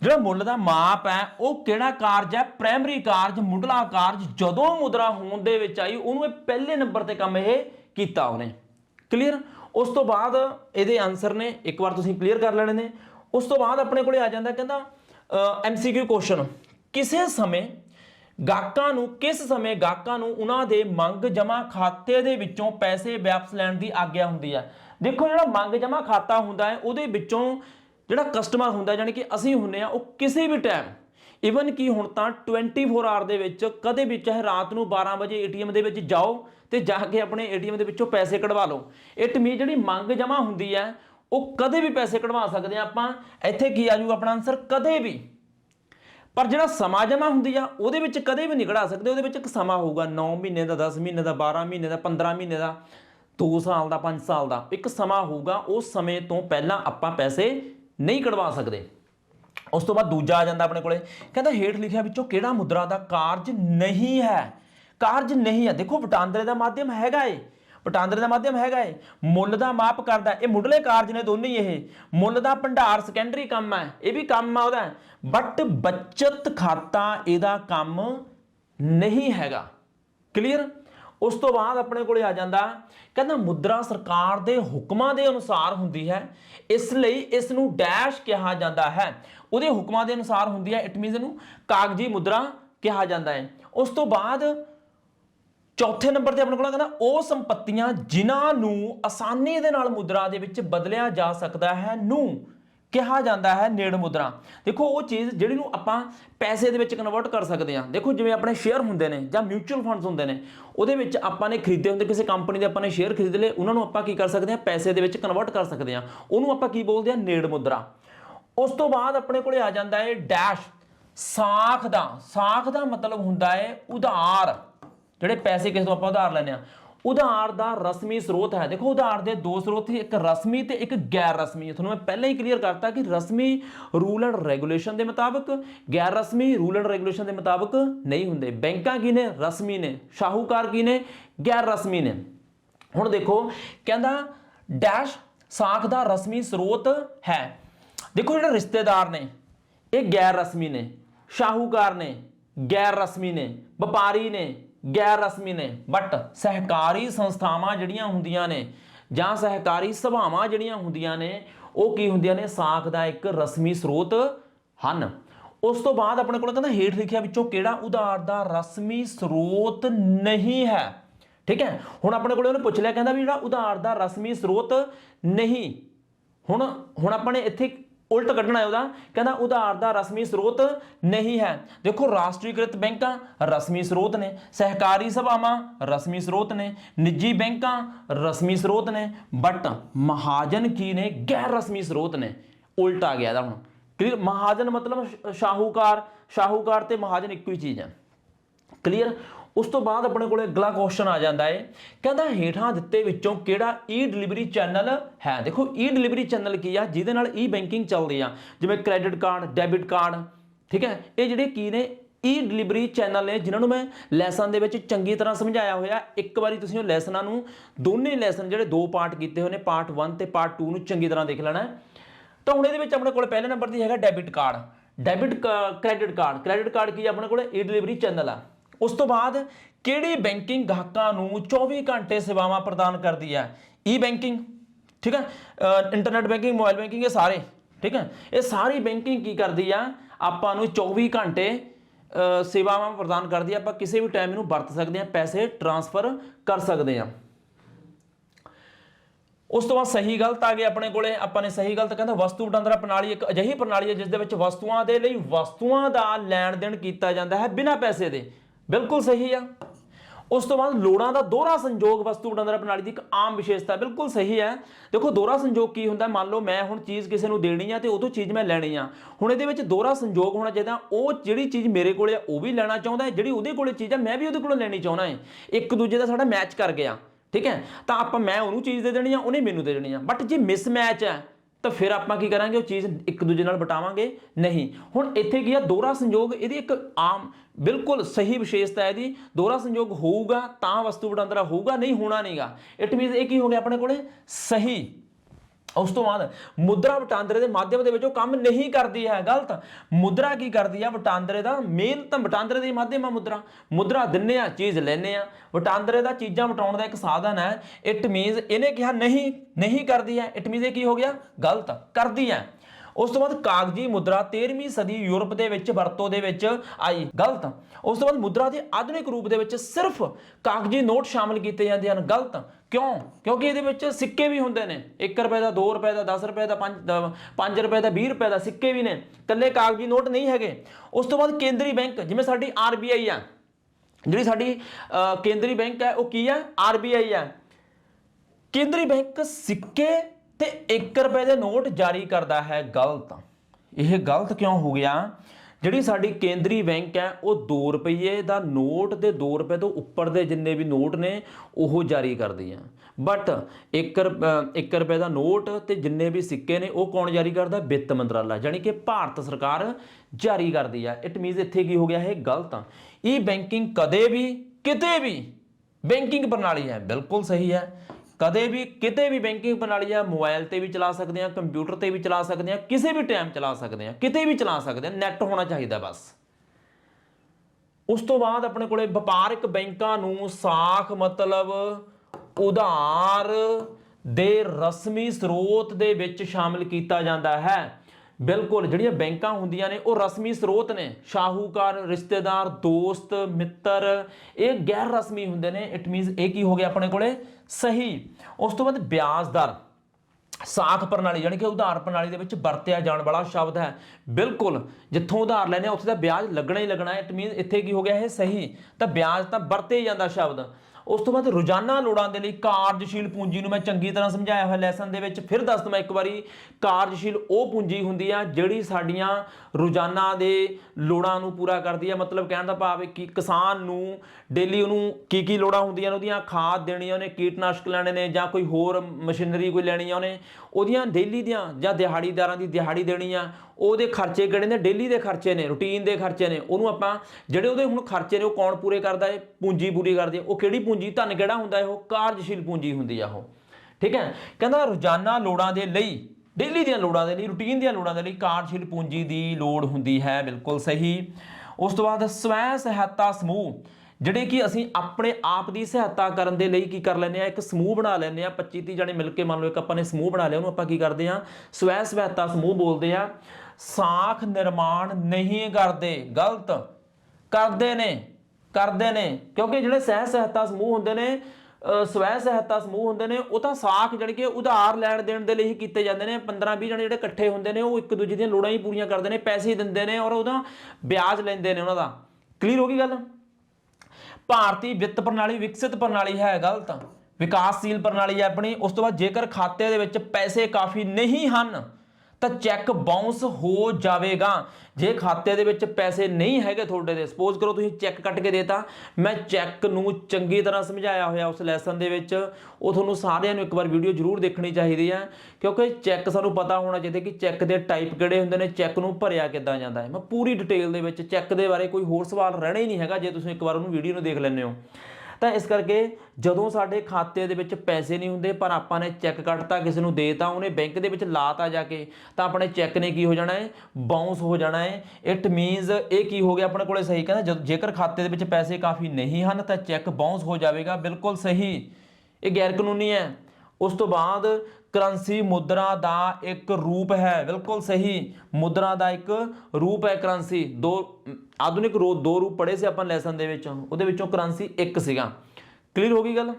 Speaker 1: ਜਿਹੜਾ ਮੁੱਲ ਦਾ ਮਾਪ ਹੈ, ਉਹ ਕਿਹੜਾ ਕਾਰਜ ਹੈ? ਪ੍ਰਾਇਮਰੀ ਕਾਰਜ, ਮੁੱਢਲਾ ਕਾਰਜ, ਜਦੋਂ ਮੁਦਰਾ ਹੋਣ ਦੇ ਵਿੱਚ ਆਈ, ਉਹਨੂੰ ਇਹ ਪਹਿਲੇ ਨੰਬਰ ਤੇ ਕੰਮ ਇਹ ਕੀਤਾ ਉਹਨੇ। ਕਲੀਅਰ ਉਸ ਤੋਂ ਬਾਅਦ ਇਹਦੇ ਆਨਸਰ ਨੇ, ਇੱਕ ਵਾਰ ਤੁਸੀਂ ਕਲੀਅਰ ਕਰ ਲੈਣੇ ਨੇ। ਉਸ ਤੋਂ ਬਾਅਦ ਆਪਣੇ ਕੋਲੇ ਆ ਜਾਂਦਾ ਕਹਿੰਦਾ ਐਮਸੀਕਿਊ ਕੁਐਸਚਨ ਕਿਸੇ ਸਮੇਂ ਗਾਹਕਾਂ ਨੂੰ, ਕਿਸ ਸਮੇਂ ਗਾਹਕਾਂ ਨੂੰ ਉਹਨਾਂ ਦੇ ਮੰਗ ਜਮਾ ਖਾਤੇ ਦੇ ਵਿੱਚੋਂ ਪੈਸੇ ਵਾਪਸ ਲੈਣ ਦੀ ਆਗਿਆ ਹੁੰਦੀ ਹੈ ਦੇਖੋ ਜਿਹੜਾ ਮੰਗ ਜਮਾ ਖਾਤਾ ਹੁੰਦਾ ਹੈ, ਉਹਦੇ ਵਿੱਚੋਂ ਜਿਹੜਾ ਕਸਟਮਰ ਹੁੰਦਾ ਜਾਨੀ ਕਿ ਅਸੀਂ ਹੁੰਨੇ ਆ, ਉਹ ਕਿਸੇ ਵੀ ਟਾਈਮ ਇਵਨ ਕਿ ਹੁਣ ਤਾਂ 24 ਆਵਰ ਦੇ ਵਿੱਚ ਕਦੇ ਵੀ, ਚਾਹੇ ਰਾਤ ਨੂੰ 12 ਵਜੇ ਏਟੀਐਮ ਦੇ ਵਿੱਚ ਜਾਓ ਤੇ ਜਾ ਕੇ ਆਪਣੇ ਏਟੀਐਮ ਦੇ ਵਿੱਚੋਂ ਪੈਸੇ ਕਢਵਾ ਲਓ। ਇਟ ਮੀ ਜਿਹੜੀ ਮੰਗ ਜਮਾ ਹੁੰਦੀ ਹੈ, ਉਹ ਕਦੇ ਵੀ ਪੈਸੇ ਕਢਵਾ ਸਕਦੇ ਆ ਆਪਾਂ। ਇੱਥੇ ਕੀ ਆ ਜੂਗਾ ਆਪਣਾ ਆਨਸਰ ਕਦੇ ਵੀ। ਪਰ ਜਿਹੜਾ ਸਮਾਂ ਜਮਾ ਹੁੰਦੀ ਆ, ਉਹਦੇ ਵਿੱਚ ਕਦੇ ਵੀ ਨਹੀਂ ਕਢਾ ਸਕਦੇ। ਉਹਦੇ ਵਿੱਚ ਇੱਕ ਸਮਾਂ ਹੋਊਗਾ 9 ਮਹੀਨੇ ਦਾ 10 ਮਹੀਨੇ ਦਾ 12 ਮਹੀਨੇ ਦਾ 15 ਮਹੀਨੇ ਦਾ 2 ਸਾਲ ਦਾ 5 ਸਾਲ ਦਾ। ਇੱਕ ਸਮਾਂ ਹੋਊਗਾ, ਉਸ ਸਮੇਂ ਤੋਂ ਪਹਿਲਾਂ ਆਪਾਂ ਪੈਸੇ ਨਹੀਂ ਕਢਵਾ ਸਕਦੇ। ਉਸ ਤੋਂ ਬਾਅਦ ਦੂਜਾ ਆ ਜਾਂਦਾ ਆਪਣੇ ਕੋਲੇ। ਕਹਿੰਦਾ ਹੇਠ ਲਿਖਿਆ ਵਿੱਚੋਂ ਕਿਹੜਾ ਮੁਦਰਾ ਦਾ ਕਾਰਜ ਨਹੀਂ ਹੈ? ਕਾਰਜ ਨਹੀਂ ਹੈ। ਦੇਖੋ, ਵਟਾਂਦਰੇ ਦਾ ਮਾਧਿਅਮ ਹੈਗਾ ਏ। ਵਟਾਂਦਰੇ ਦਾ ਮਾਧਿਅਮ ਹੈਗਾ ਏ। ਮੁੱਲ ਦਾ ਮਾਪ ਕਰਦਾ ਇਹ ਮੁੱਢਲੇ ਕਾਰਜ ਨੇ ਦੋਨੇ ਇਹ। ਮੁੱਲ ਦਾ ਭੰਡਾਰ ਸੈਕੰਡਰੀ ਕੰਮ ਹੈ। ਇਹ ਵੀ ਕੰਮ ਆ ਉਹਦਾ। ਬਟ ਬਚਤ ਖਾਤਾ ਇਹਦਾ ਕੰਮ ਨਹੀਂ ਹੈਗਾ। ਕਲੀਅਰ ਉਸ ਤੋਂ ਬਾਅਦ ਆਪਣੇ ਕੋਲੇ ਆ ਜਾਂਦਾ, ਕਹਿੰਦਾ ਮੁਦਰਾ ਸਰਕਾਰ ਦੇ ਹੁਕਮਾਂ ਦੇ ਅਨੁਸਾਰ ਹੁੰਦੀ ਹੈ। ਇਸ ਲਈ ਇਸ ਨੂੰ ਡੈਸ਼ ਕਿਹਾ ਜਾਂਦਾ ਹੈ। ਉਹਦੇ ਹੁਕਮਾਂ ਦੇ ਅਨੁਸਾਰ ਹੁੰਦੀ ਹੈ। ਇਟ ਮੀਨਸ ਇਹਨੂੰ ਕਾਗਜ਼ੀ ਮੁਦਰਾ ਕਿਹਾ ਜਾਂਦਾ ਹੈ। ਉਸ ਤੋਂ ਬਾਅਦ ਚੌਥੇ ਨੰਬਰ ਤੇ ਆਪਣੇ ਕੋਲ ਕਹਿੰਦਾ, ਉਹ ਸੰਪਤੀਆਂ ਜਿਨ੍ਹਾਂ ਨੂੰ ਆਸਾਨੀ ਦੇ ਨਾਲ ਮੁਦਰਾ ਦੇ ਵਿੱਚ ਬਦਲਿਆ ਜਾ ਸਕਦਾ ਹੈ, ਨੂੰ ਕਿਹਾ ਜਾਂਦਾ ਹੈ ਨੇੜ ਮੁਦਰਾ। ਦੇਖੋ, ਉਹ ਚੀਜ਼ ਜਿਹੜੀ ਨੂੰ ਆਪਾਂ ਪੈਸੇ ਦੇ ਵਿੱਚ ਕਨਵਰਟ ਕਰ ਸਕਦੇ ਹਾਂ। ਦੇਖੋ, ਜਿਵੇਂ ਆਪਣੇ ਸ਼ੇਅਰ ਹੁੰਦੇ ਨੇ ਜਾਂ ਮਿਊਚੁਅਲ ਫੰਡਸ ਹੁੰਦੇ ਨੇ, ਉਹਦੇ ਵਿੱਚ ਆਪਾਂ ਨੇ ਖਰੀਦੇ ਹੁੰਦੇ, ਕਿਸੇ ਕੰਪਨੀ ਦੇ ਆਪਾਂ ਨੇ ਸ਼ੇਅਰ ਖਰੀਦ ਲਏ, ਉਹਨਾਂ ਨੂੰ ਆਪਾਂ ਕੀ ਕਰ ਸਕਦੇ ਹਾਂ, ਪੈਸੇ ਦੇ ਵਿੱਚ ਕਨਵਰਟ ਕਰ ਸਕਦੇ ਹਾਂ। ਉਹਨੂੰ ਆਪਾਂ ਕੀ ਬੋਲਦੇ ਹਾਂ? ਨੇੜ ਮੁਦਰਾ। ਉਸ ਤੋਂ ਬਾਅਦ ਆਪਣੇ ਕੋਲੇ ਆ ਜਾਂਦਾ ਹੈ ਡੈਸ਼ ਸਾਖ ਦਾ ਸਾਖ ਦਾ ਮਤਲਬ ਹੁੰਦਾ ਹੈ ਉਧਾਰ। ਜਿਹੜੇ ਪੈਸੇ ਕਿਸੇ ਤੋਂ ਆਪਾਂ ਉਧਾਰ ਲੈਂਦੇ ਆ ਉਧਾਰ ਦਾ ਰਸਮੀ ਸਰੋਤ ਹੈ। ਦੇਖੋ, ਉਧਾਰ ਦੇ ਦੋ ਸਰੋਤ ਸੀ, ਇੱਕ ਰਸਮੀ ਤੇ ਇੱਕ ਗੈਰ ਰਸਮੀ। ਤੁਹਾਨੂੰ ਮੈਂ ਪਹਿਲਾਂ ਹੀ ਕਲੀਅਰ ਕਰਤਾ ਕਿ ਰਸਮੀ ਰੂਲ ਐਂਡ ਰੈਗੂਲੇਸ਼ਨ ਦੇ ਮੁਤਾਬਕ, ਗੈਰ ਰਸਮੀ ਰੂਲ ਐਂਡ ਰੈਗੂਲੇਸ਼ਨ ਦੇ ਮੁਤਾਬਕ ਨਹੀਂ ਹੁੰਦੇ। ਬੈਂਕਾਂ ਕੀ ਨੇ? ਰਸਮੀ ਨੇ। ਸ਼ਾਹੂਕਾਰ ਕੀ ਨੇ? ਗੈਰ ਰਸਮੀ ਨੇ। ਹੁਣ ਦੇਖੋ, ਕਹਿੰਦਾ ਡੈਸ਼ ਸਾਖ ਦਾ ਰਸਮੀ ਸਰੋਤ ਹੈ। ਦੇਖੋ ਜਿਹੜੇ ਰਿਸ਼ਤੇਦਾਰ ਨੇ, ਇਹ ਗੈਰ ਰਸਮੀ ਨੇ। ਸ਼ਾਹੂਕਾਰ ਨੇ, ਗੈਰ ਰਸਮੀ ਨੇ। ਵਪਾਰੀ ਨੇ। ਗੈਰ ਰਸਮੀ ਨੇ। ਬਟ ਸਹਿਕਾਰੀ ਸੰਸਥਾਵਾਂ ਜਿਹੜੀਆਂ ਹੁੰਦੀਆਂ ਨੇ ਜਾਂ ਸਹਿਕਾਰੀ ਸਭਾਵਾਂ ਜਿਹੜੀਆਂ ਹੁੰਦੀਆਂ ਨੇ, ਉਹ ਕੀ ਹੁੰਦੀਆਂ ਨੇ? ਸਾਖ ਦਾ ਇੱਕ ਰਸਮੀ ਸਰੋਤ ਹਨ। ਉਸ ਤੋਂ ਬਾਅਦ ਆਪਣੇ ਕੋਲ ਕਹਿੰਦਾ ਹੇਠ ਲਿਖਿਆ ਵਿੱਚੋਂ ਕਿਹੜਾ ਉਧਾਰ ਦਾ ਰਸਮੀ ਸਰੋਤ ਨਹੀਂ ਹੈ? ਠੀਕ ਹੈ? ਹੁਣ ਆਪਣੇ ਕੋਲ ਉਹਨੇ ਪੁੱਛ ਲਿਆ, ਕਹਿੰਦਾ ਵੀ ਜਿਹੜਾ ਉਧਾਰ ਦਾ ਰਸਮੀ ਸਰੋਤ ਨਹੀਂ। ਹੁਣ ਹੁਣ ਆਪਾਂ ਨੇ ਇੱਥੇ ਉਲਟ ਕੱਢਣਾ ਹੈ ਉਹਦਾ। ਕਹਿੰਦਾ ਉਧਾਰ ਦਾ ਰਸਮੀ ਸਰੋਤ ਨਹੀਂ ਹੈ। ਦੇਖੋ, ਰਾਸ਼ਟਰੀਕ੍ਰਿਤ ਬੈਂਕਾਂ ਰਸਮੀ ਸਰੋਤ ਨੇ, ਸਹਿਕਾਰੀ ਸਭਾਵਾਂ ਰਸਮੀ ਸਰੋਤ ਨੇ, ਨਿੱਜੀ ਬੈਂਕਾਂ ਰਸਮੀ ਸਰੋਤ ਨੇ ਬਟ ਮਹਾਜਨ ਕੀ ਨੇ? ਗੈਰ ਰਸਮੀ ਸਰੋਤ ਨੇ। ਉਲਟ ਆ ਗਿਆ ਇਹਦਾ ਹੁਣ। ਕਲੀਅਰ ਮਹਾਜਨ ਮਤਲਬ ਸ਼ਾਹੂਕਾਰ। ਸ਼ਾਹੂਕਾਰ ਤੇ ਮਹਾਜਨ ਇੱਕੋ ਹੀ ਚੀਜ਼ ਹੈ। ਕਲੀਅਰ ਉਸ ਤੋਂ ਬਾਅਦ ਆਪਣੇ ਕੋਲੇ ਅਗਲਾ ਕੁਐਸਚਨ ਆ ਜਾਂਦਾ ਏ ਕਹਿੰਦਾ ਹੇਠਾਂ ਦਿੱਤੇ ਵਿੱਚੋਂ ਕਿਹੜਾ ਈ ਡਿਲੀਵਰੀ ਚੈਨਲ ਹੈ? ਦੇਖੋ ਈ ਡਿਲੀਵਰੀ ਚੈਨਲ ਕੀ ਆ? ਜਿਹਦੇ ਨਾਲ ਈ ਬੈਂਕਿੰਗ ਚੱਲਦੀ ਆ। ਜਿਵੇਂ ਕ੍ਰੈਡਿਟ ਕਾਰਡ ਡੈਬਿਟ ਕਾਰਡ ਠੀਕ ਹੈ? ਇਹ ਜਿਹੜੇ ਕੀ ਨੇ? ਈ ਡਿਲੀਵਰੀ ਚੈਨਲ ਨੇ, ਜਿਨ੍ਹਾਂ ਨੂੰ ਮੈਂ ਲੈਸਨ ਦੇ ਵਿੱਚ ਚੰਗੀ ਤਰ੍ਹਾਂ ਸਮਝਾਇਆ ਹੋਇਆ। ਇੱਕ ਵਾਰੀ ਤੁਸੀਂ ਉਹ ਲੈਸਨਾਂ ਨੂੰ, ਦੋਨੇ ਲੈਸਨ ਜਿਹੜੇ ਦੋ ਪਾਰਟ ਕੀਤੇ ਹੋਏ ਨੇ ਪਾਰਟ 1 ਤੇ ਪਾਰਟ 2 ਨੂੰ ਚੰਗੀ ਤਰ੍ਹਾਂ ਦੇਖ ਲੈਣਾ ਤਾਂ ਹੁਣ ਇਹਦੇ ਵਿੱਚ ਆਪਣੇ ਕੋਲ ਪਹਿਲੇ ਨੰਬਰ ਤੇ ਹੈਗਾ debit card debit credit card credit card ਕੀ ਆ? ਆਪਣੇ ਕੋਲ ਈ ਡਿਲੀਵਰੀ ਚੈਨਲ ਆ। ਉਸ ਤੋਂ ਬਾਅਦ ਕਿਹੜੀ ਬੈਂਕਿੰਗ ਗਾਹਕਾਂ ਨੂੰ 24 ਘੰਟੇ ਸੇਵਾਵਾਂ ਪ੍ਰਦਾਨ ਕਰਦੀ ਹੈ? ਈ ਬੈਂਕਿੰਗ ਠੀਕ ਹੈ? ਇੰਟਰਨੈਟ ਬੈਂਕਿੰਗ ਮੋਬਾਈਲ ਬੈਂਕਿੰਗ ਇਹ ਸਾਰੇ, ਠੀਕ ਹੈ? ਇਹ ਸਾਰੀ ਬੈਂਕਿੰਗ ਕੀ ਕਰਦੀ ਆ? ਆਪਾਂ ਨੂੰ 24 ਘੰਟੇ ਸੇਵਾਵਾਂ ਪ੍ਰਦਾਨ ਕਰਦੀ ਆ। ਆਪਾਂ ਕਿਸੇ ਵੀ ਟਾਈਮ ਇਹਨੂੰ ਵਰਤ ਸਕਦੇ ਆ, ਪੈਸੇ ਟ੍ਰਾਂਸਫਰ ਕਰ ਸਕਦੇ ਆ। ਉਸ ਤੋਂ ਬਾਅਦ ਸਹੀ ਗਲਤ ਆ ਗਏ ਆਪਣੇ ਕੋਲੇ। ਆਪਾਂ ਨੇ ਸਹੀ ਗਲਤ ਕਹਿੰਦਾ ਵਸਤੂ ਵਟਾਂਦਰਾ ਪ੍ਰਣਾਲੀ ਇੱਕ ਅਜਿਹੀ ਪ੍ਰਣਾਲੀ ਹੈ ਜਿਸ ਦੇ ਵਿੱਚ ਵਸਤੂਆਂ ਦੇ ਲਈ ਵਸਤੂਆਂ ਦਾ ਲੈਣ ਦੇਣ ਕੀਤਾ ਜਾਂਦਾ ਹੈ ਬਿਨਾਂ ਪੈਸੇ ਦੇ। ਬਿਲਕੁਲ ਸਹੀ ਆ। ਉਸ ਤੋਂ ਬਾਅਦ ਲੋੜਾਂ ਦਾ ਦੋਹਰਾ ਸੰਯੋਗ ਵਸਤੂ ਵਟਾਂਦਰਾ ਪ੍ਰਣਾਲੀ ਦੀ ਇੱਕ ਆਮ ਵਿਸ਼ੇਸ਼ਤਾ ਬਿਲਕੁਲ ਸਹੀ ਹੈ। ਦੇਖੋ, ਦੋਹਰਾ ਸੰਯੋਗ ਕੀ ਹੁੰਦਾ? ਮੰਨ ਲਓ, ਮੈਂ ਹੁਣ ਚੀਜ਼ ਕਿਸੇ ਨੂੰ ਦੇਣੀ ਆ ਤੇ ਉਹ ਤੋਂ ਚੀਜ਼ ਮੈਂ ਲੈਣੀ ਆ। ਹੁਣ ਇਹਦੇ ਵਿੱਚ ਦੋਹਰਾ ਸੰਯੋਗ ਹੋਣਾ ਚਾਹੀਦਾ। ਉਹ ਜਿਹੜੀ ਚੀਜ਼ ਮੇਰੇ ਕੋਲੇ ਆ, ਉਹ ਵੀ ਲੈਣਾ ਚਾਹੁੰਦਾ ਹੈ। ਜਿਹੜੀ ਉਹਦੇ ਕੋਲੇ ਚੀਜ਼ ਆ, ਮੈਂ ਵੀ ਉਹਦੇ ਕੋਲੋਂ ਲੈਣੀ ਚਾਹੁੰਦਾ ਹੈ। ਇੱਕ ਦੂਜੇ ਦਾ ਸਾਡਾ ਮੈਚ ਕਰ ਗਿਆ। ਠੀਕ ਹੈ? ਤਾਂ ਆਪਾਂ ਮੈਂ ਉਹਨੂੰ ਚੀਜ਼ ਦੇ ਦੇਣੀ ਆ, ਉਹਨੇ ਮੈਨੂੰ ਦੇ ਦੇਣੀ ਆ। ਬਟ ਜੇ ਮਿਸਮੈਚ ਹੈ ਤਾਂ ਫਿਰ ਆਪਾਂ ਕੀ ਕਰਾਂਗੇ, ਉਹ ਚੀਜ਼ ਇੱਕ ਦੂਜੇ ਨਾਲ ਬਟਾਵਾਂਗੇ ਨਹੀਂ। ਹੁਣ ਇੱਥੇ ਕੀ ਆ, ਦੋਹਰਾ ਸੰਯੋਗ ਇਹਦੀ ਇੱਕ ਆਮ, ਬਿਲਕੁਲ ਸਹੀ ਵਿਸ਼ੇਸ਼ਤਾ ਹੈ ਇਹਦੀ। ਦੋਹਰਾ ਸੰਯੋਗ ਹੋਊਗਾ ਤਾਂ ਵਸਤੂ ਵਟਾਂਦਰਾ ਹੋਊਗਾ, ਨਹੀਂ ਹੋਣਾ ਨਹੀਂਗਾ ਇਟ ਮੀਨਸ ਇਹ ਕੀ ਹੋ ਗਿਆ ਆਪਣੇ ਕੋਲੇ? ਸਹੀ। ਉਸ ਤੋਂ ਬਾਅਦ ਮੁਦਰਾ ਵਟਾਂਦਰੇ ਦੇ ਮਾਧਿਅਮ ਦੇ ਵਿੱਚ ਉਹ ਕੰਮ ਨਹੀਂ ਕਰਦੀ ਹੈ, ਗਲਤ। ਮੁਦਰਾ ਕੀ ਕਰਦੀ ਹੈ? ਵਟਾਂਦਰੇ ਦਾ ਮੇਨ ਤਾਂ ਵਟਾਂਦਰੇ ਦੇ ਮਾਧਿਅਮ ਆ ਮੁਦਰਾ। ਮੁਦਰਾ ਦਿੰਨੇ ਆ, ਚੀਜ਼ ਲੈਨੇ ਆ। ਵਟਾਂਦਰੇ ਦਾ ਚੀਜ਼ਾਂ ਵਟਾਉਣ ਦਾ ਇੱਕ ਸਾਧਨ ਹੈ। ਇਟ ਮੀਨਸ ਇਹਨੇ ਕਿਹਾ ਨਹੀਂ ਨਹੀਂ ਕਰਦੀ ਹੈ। ਇਟ ਮੀਨਸ ਇਹ ਕੀ ਹੋ ਗਿਆ? ਗਲਤ। ਕਰਦੀ ਹੈ। ਉਸ ਤੋਂ ਬਾਅਦ ਕਾਗਜ਼ੀ ਮੁਦਰਾ 13ਵੀਂ ਸਦੀ ਯੂਰਪ ਦੇ ਵਿੱਚ ਵਰਤੋਂ ਦੇ ਵਿੱਚ ਆਈ। ਗਲਤ। ਉਸ ਤੋਂ ਬਾਅਦ ਮੁਦਰਾ ਦੇ ਆਧੁਨਿਕ ਰੂਪ ਦੇ ਵਿੱਚ ਸਿਰਫ ਕਾਗਜ਼ੀ ਨੋਟ ਸ਼ਾਮਲ ਕੀਤੇ ਜਾਂਦੇ ਹਨ। ਗਲਤ। ਕਿਉਂ? ਕਿਉਂਕਿ ਇਹਦੇ ਵਿੱਚ ਸਿੱਕੇ ਵੀ ਹੁੰਦੇ ਨੇ। 1 ਰੁਪਏ ਦਾ 2 ਰੁਪਏ ਦਾ 10 ਰੁਪਏ ਦਾ 5 5 ਰੁਪਏ ਦਾ 20 ਰੁਪਏ ਦਾ ਸਿੱਕੇ ਵੀ ਨੇ। ਇਕੱਲੇ ਕਾਗਜ਼ੀ ਨੋਟ ਨਹੀਂ ਹੈਗੇ। ਉਸ ਤੋਂ ਬਾਅਦ ਕੇਂਦਰੀ ਬੈਂਕ, ਜਿਵੇਂ ਸਾਡੀ ਆਰਬੀਆਈ ਆ, ਜਿਹੜੀ ਸਾਡੀ ਕੇਂਦਰੀ ਬੈਂਕ ਹੈ, ਉਹ ਕੀ ਹੈ ਆਰਬੀਆਈ ਆ। ਕੇਂਦਰੀ ਬੈਂਕ ਸਿੱਕੇ ਤੇ 1 ਰੁਪਏ ਦੇ ਨੋਟ ਜਾਰੀ ਕਰਦਾ ਹੈ ਗਲਤ। ਇਹ ਗਲਤ ਕਿਉਂ ਹੋ ਗਿਆ? ਜਿਹੜੀ ਸਾਡੀ ਕੇਂਦਰੀ ਬੈਂਕ ਹੈ, ਉਹ 2 ਰੁਪਏ ਦਾ ਨੋਟ ਤੇ 2 ਰੁਪਏ ਤੋਂ ਉੱਪਰ ਦੇ ਜਿੰਨੇ ਵੀ ਨੋਟ ਨੇ, ਉਹ ਜਾਰੀ ਕਰਦੀ ਹੈ। ਬਟ 1 1 ਰੁਪਏ ਦਾ ਨੋਟ ਤੇ ਜਿੰਨੇ ਵੀ ਸਿੱਕੇ ਨੇ, ਉਹ ਕੌਣ ਜਾਰੀ ਕਰਦਾ? ਵਿੱਤ ਮੰਤਰਾਲਾ ਯਾਨੀ ਕਿ ਭਾਰਤ ਸਰਕਾਰ ਜਾਰੀ ਕਰਦੀ ਹੈ। ਇਟ ਮੀਨਸ ਇੱਥੇ ਕੀ ਹੋ ਗਿਆ ਇਹ ਗਲਤ ਆ। ਇਹ ਬੈਂਕਿੰਗ ਕਦੇ ਵੀ, ਕਿਤੇ ਵੀ ਬੈਂਕਿੰਗ ਪ੍ਰਣਾਲੀ ਹੈ, ਬਿਲਕੁਲ ਸਹੀ ਹੈ। ਕਦੇ ਵੀ ਕਿਤੇ ਵੀ ਬੈਂਕਿੰਗ ਪ੍ਰਣਾਲੀ ਆ ਮੋਬਾਈਲ ਤੇ ਵੀ ਚਲਾ ਸਕਦੇ ਆ ਕੰਪਿਊਟਰ ਤੇ ਵੀ ਚਲਾ ਸਕਦੇ ਆ, ਕਿਸੇ ਵੀ ਟਾਈਮ ਚਲਾ ਸਕਦੇ ਆ, ਕਿਤੇ ਵੀ ਚਲਾ ਸਕਦੇ ਆ ਨੈਟ ਹੋਣਾ ਚਾਹੀਦਾ ਬਸ। ਉਸ ਤੋਂ ਬਾਅਦ ਆਪਣੇ ਕੋਲੇ ਵਪਾਰਕ ਬੈਂਕਾਂ ਨੂੰ ਸਾਖ ਮਤਲਬ ਉਧਾਰ ਦੇ ਰਸਮੀ ਸਰੋਤ ਦੇ ਵਿੱਚ ਸ਼ਾਮਿਲ ਕੀਤਾ ਜਾਂਦਾ ਹੈ। ਬਿਲਕੁਲ, ਜਿਹੜੀਆਂ ਬੈਂਕਾਂ ਹੁੰਦੀਆਂ ਨੇ, ਉਹ ਰਸਮੀ ਸਰੋਤ ਨੇ। ਸ਼ਾਹੂਕਾਰ, ਰਿਸ਼ਤੇਦਾਰ, ਦੋਸਤ, ਮਿੱਤਰ, ਇਹ ਗੈਰ ਰਸਮੀ ਹੁੰਦੇ ਨੇ। ਇਟ ਮੀਨਸ ਇਹ ਕੀ ਹੋ ਗਿਆ ਆਪਣੇ ਕੋਲੇ? ਸਹੀ। ਉਸ ਤੋਂ ਬਾਅਦ ਵਿਆਜ ਦਰ। ਸਾਖ ਪ੍ਰਣਾਲੀ, ਯਾਨੀ ਕਿ ਉਧਾਰ ਪ੍ਰਣਾਲੀ ਦੇ ਵਿੱਚ ਵਰਤਿਆ ਜਾਣ ਵਾਲਾ ਸ਼ਬਦ ਹੈ। ਬਿਲਕੁਲ, ਜਿੱਥੋਂ ਉਧਾਰ ਲੈਣੇ ਆ, ਉੱਥੇ ਦਾ ਵਿਆਜ ਲੱਗਣਾ ਹੀ ਲੱਗਣਾ ਹੈ। ਇਟ ਮੀਨਸ ਇੱਥੇ ਕੀ ਹੋ ਗਿਆ ਇਹ ਸਹੀ। ਤਾਂ ਵਿਆਜ ਤਾਂ ਵਰਤੇ ਹੀ ਜਾਂਦਾ ਸ਼ਬਦ। ਉਸ ਤੋਂ ਬਾਅਦ ਰੋਜ਼ਾਨਾ ਲੋੜਾਂ ਦੇ ਲਈ ਕਾਰਜਸ਼ੀਲ ਪੂੰਜੀ ਨੂੰ ਮੈਂ ਚੰਗੀ ਤਰ੍ਹਾਂ ਸਮਝਾਇਆ ਹੋਇਆ ਲੈਸਨ ਦੇ ਵਿੱਚ। ਫਿਰ ਦੱਸ ਦਵਾਂ ਇੱਕ ਵਾਰੀ, ਕਾਰਜਸ਼ੀਲ ਉਹ ਪੂੰਜੀ ਹੁੰਦੀ ਆ ਜਿਹੜੀ ਸਾਡੀਆਂ ਰੋਜ਼ਾਨਾ ਦੇ ਲੋੜਾਂ ਨੂੰ ਪੂਰਾ ਕਰਦੀ ਆ। ਮਤਲਬ ਕਹਿਣ ਦਾ ਭਾਵ ਹੈ ਕਿ ਕਿਸਾਨ ਨੂੰ ਡੇਲੀ ਉਹਨੂੰ ਕੀ ਕੀ ਲੋੜਾਂ ਹੁੰਦੀਆਂ ਨੇ, ਉਹਦੀਆਂ ਖਾਦ ਦੇਣੀਆਂ ਉਹਨੇ, ਕੀਟਨਾਸ਼ਕ ਲੈਣੇ ਨੇ ਜਾਂ ਕੋਈ ਹੋਰ ਮਸ਼ੀਨਰੀ ਕੋਈ ਲੈਣੀ ਆ ਉਹਨੇ, ਉਹਦੀਆਂ ਡੇਲੀ ਦੀਆਂ ਜਾਂ ਦਿਹਾੜੀਦਾਰਾਂ ਦੀ ਦਿਹਾੜੀ ਦੇਣੀ ਆ ਉਹਦੇ ਖਰਚੇ ਕਿਹੜੇ ਨੇ? ਡੇਲੀ ਦੇ ਖਰਚੇ ਨੇ, ਰੂਟੀਨ ਦੇ ਖਰਚੇ ਨੇ। ਉਹਨੂੰ ਆਪਾਂ ਜਿਹੜੇ ਉਹਦੇ ਹੁਣ ਖਰਚੇ ਨੇ, ਉਹ ਕੌਣ ਪੂਰੇ ਕਰਦਾ ਹੈ? ਪੂੰਜੀ ਪੂਰੀ ਕਰਦੀ ਹੈ। ਉਹ ਕਿਹੜੀ ਪੂੰਜੀ? ਧਨ ਕਿਹੜਾ ਹੁੰਦਾ ਹੈ? ਉਹ ਕਾਰਜਸ਼ੀਲ ਪੂੰਜੀ ਹੁੰਦੀ ਆ ਉਹ। ਠੀਕ ਹੈ? ਕਹਿੰਦਾ ਰੋਜ਼ਾਨਾ ਲੋੜਾਂ ਦੇ ਲਈ, ਡੇਲੀ ਦੀਆਂ ਲੋੜਾਂ ਦੇ ਲਈ, ਰੂਟੀਨ ਦੀਆਂ ਲੋੜਾਂ ਦੇ ਲਈ ਕਾਰਜਸ਼ੀਲ ਪੂੰਜੀ ਦੀ ਲੋੜ ਹੁੰਦੀ ਹੈ। ਬਿਲਕੁਲ ਸਹੀ। ਉਸ ਤੋਂ ਬਾਅਦ ਸਵੈ ਸਹਾਇਤਾ ਸਮੂਹ, ਜਿਹੜੇ ਕਿ ਅਸੀਂ ਆਪਣੇ ਆਪ ਦੀ ਸਹਾਇਤਾ ਕਰਨ ਦੇ ਲਈ ਕੀ ਕਰ ਲੈਂਦੇ ਆ ਇੱਕ ਸਮੂਹ ਬਣਾ ਲੈਂਦੇ ਆ 25 30 ਜਣੇ ਮਿਲ ਕੇ ਮੰਨ ਲਓ ਇੱਕ ਆਪਾਂ ਨੇ ਸਮੂਹ ਬਣਾ ਲਿਆ, ਉਹਨੂੰ ਆਪਾਂ ਕੀ ਕਰਦੇ ਆ ਸਵੈ ਸਹਾਇਤਾ ਸਮੂਹ ਬੋਲਦੇ ਆ ਸਾਖ ਨਿਰਮਾਣ ਨਹੀਂ ਕਰਦੇ, ਗਲਤ। ਕਰਦੇ ਨੇ ਕਰਦੇ ਨੇ। ਕਿਉਂਕਿ ਜਿਹੜੇ ਸਹਿ ਸਹਾਇਤਾ ਸਮੂਹ ਹੁੰਦੇ ਨੇ ਸਵੈ ਸਹਾਇਤਾ ਸਮੂਹ ਹੁੰਦੇ ਨੇ, ਉਹ ਤਾਂ ਸਾਖ ਜਿਹੜੀ ਕਿ ਉਧਾਰ ਲੈਣ ਦੇਣ ਦੇ ਲਈ ਹੀ ਕੀਤੇ ਜਾਂਦੇ ਨੇ। 15 20 ਜਣੇ ਜਿਹੜੇ ਇਕੱਠੇ ਹੁੰਦੇ ਨੇ, ਉਹ ਇੱਕ ਦੂਜੇ ਦੀਆਂ ਲੋੜਾਂ ਹੀ ਪੂਰੀਆਂ ਕਰਦੇ ਨੇ, ਪੈਸੇ ਹੀ ਦਿੰਦੇ ਨੇ ਔਰ ਉਹਦਾ ਵਿਆਜ ਲੈਂਦੇ ਨੇ ਉਹਨਾਂ ਦਾ। ਕਲੀਅਰ ਹੋ ਗਈ ਗੱਲ? ਭਾਰਤੀ ਵਿੱਤ ਪ੍ਰਣਾਲੀ ਵਿਕਸਿਤ ਪ੍ਰਣਾਲੀ ਹੈ, ਗਲਤ। ਵਿਕਾਸਸ਼ੀਲ ਪ੍ਰਣਾਲੀ ਹੈ ਆਪਣੀ। ਉਸ ਤੋਂ ਬਾਅਦ ਜੇਕਰ ਖਾਤੇ ਦੇ ਵਿੱਚ ਪੈਸੇ ਕਾਫੀ ਨਹੀਂ ਹਨ ਤਾਂ ਚੈੱਕ ਬਾਉਂਸ ਹੋ ਜਾਵੇਗਾ। ਜੇ ਖਾਤੇ ਦੇ ਵਿੱਚ ਪੈਸੇ ਨਹੀਂ ਹੈਗੇ ਤੁਹਾਡੇ ਦੇ ਸਪੋਜ਼ ਕਰੋ ਤੁਸੀਂ ਚੈੱਕ ਕੱਟ ਕੇ ਦੇਤਾ, ਮੈਂ ਚੈੱਕ ਨੂੰ ਚੰਗੀ ਤਰ੍ਹਾਂ ਸਮਝਾਇਆ ਹੋਇਆ ਉਸ ਲੈਸਨ ਦੇ ਵਿੱਚ। ਉਹ ਤੁਹਾਨੂੰ ਸਾਰਿਆਂ ਨੂੰ ਇੱਕ ਵਾਰ ਵੀਡੀਓ ਜ਼ਰੂਰ ਦੇਖਣੀ ਚਾਹੀਦੀ ਹੈ, ਕਿਉਂਕਿ ਚੈੱਕ ਸਾਨੂੰ ਪਤਾ ਹੋਣਾ ਚਾਹੀਦਾ ਕਿ ਚੈੱਕ ਦੇ ਟਾਈਪ ਕਿਹੜੇ ਹੁੰਦੇ ਨੇ ਚੈੱਕ ਨੂੰ ਭਰਿਆ ਕਿੱਦਾਂ ਜਾਂਦਾ ਹੈ। ਮੈਂ ਪੂਰੀ ਡਿਟੇਲ ਦੇ ਵਿੱਚ ਚੈੱਕ ਦੇ ਬਾਰੇ ਕੋਈ ਹੋਰ ਸਵਾਲ ਰਹਿਣਾ ਹੀ ਨਹੀਂ ਹੈਗਾ, ਜੇ ਤੁਸੀਂ ਇੱਕ ਵਾਰ ਉਹਨੂੰ ਵੀਡੀਓ ਨੂੰ ਦੇਖ ਲੈਂਦੇ ਹੋ। ਤਾਂ ਇਸ ਕਰਕੇ ਜਦੋਂ ਸਾਡੇ ਖਾਤੇ ਦੇ ਵਿੱਚ ਪੈਸੇ ਨਹੀਂ ਹੁੰਦੇ, ਪਰ ਆਪਾਂ ਨੇ ਚੈੱਕ ਕੱਟਤਾ ਕਿਸੇ ਨੂੰ ਦੇਤਾ, ਉਹਨੇ ਬੈਂਕ ਦੇ ਵਿੱਚ ਲਾਤਾ ਜਾ ਕੇ, ਤਾਂ ਆਪਣੇ ਚੈੱਕ ਨੇ ਕੀ ਹੋ ਜਾਣਾ ਹੈ? ਬਾਉਂਸ ਹੋ ਜਾਣਾ ਹੈ। ਇਟ ਮੀਨਸ ਇਹ ਕੀ ਹੋ ਗਿਆ ਆਪਣੇ ਕੋਲੇ ਸਹੀ? ਕਹਿੰਦਾ ਜਦ, ਜੇਕਰ ਖਾਤੇ ਦੇ ਵਿੱਚ ਪੈਸੇ ਕਾਫੀ ਨਹੀਂ ਹਨ, ਤਾਂ ਚੈੱਕ ਬਾਉਂਸ ਹੋ ਜਾਵੇਗਾ। ਬਿਲਕੁਲ ਸਹੀ। ਇਹ ਗੈਰ ਕਾਨੂੰਨੀ ਹੈ। ਉਸ ਤੋਂ ਬਾਅਦ ਕਰੰਸੀ ਮੁਦਰਾ ਦਾ ਇੱਕ ਰੂਪ ਹੈ। ਬਿਲਕੁਲ ਸਹੀ। ਮੁਦਰਾ ਦਾ ਇੱਕ ਰੂਪ ਹੈ ਕਰੰਸੀ। ਦੋ, ਆਧੁਨਿਕ ਰੋ, ਦੋ ਰੂਪ ਪੜੇ ਸੀ ਆਪਾਂ ਲੈਸਨ ਦੇ ਵਿੱਚ। ਉਹਦੇ ਵਿੱਚੋਂ ਕਰੰਸੀ ਇੱਕ ਸੀਗਾ। ਕਲੀਅਰ ਹੋ ਗਈ ਗੱਲ?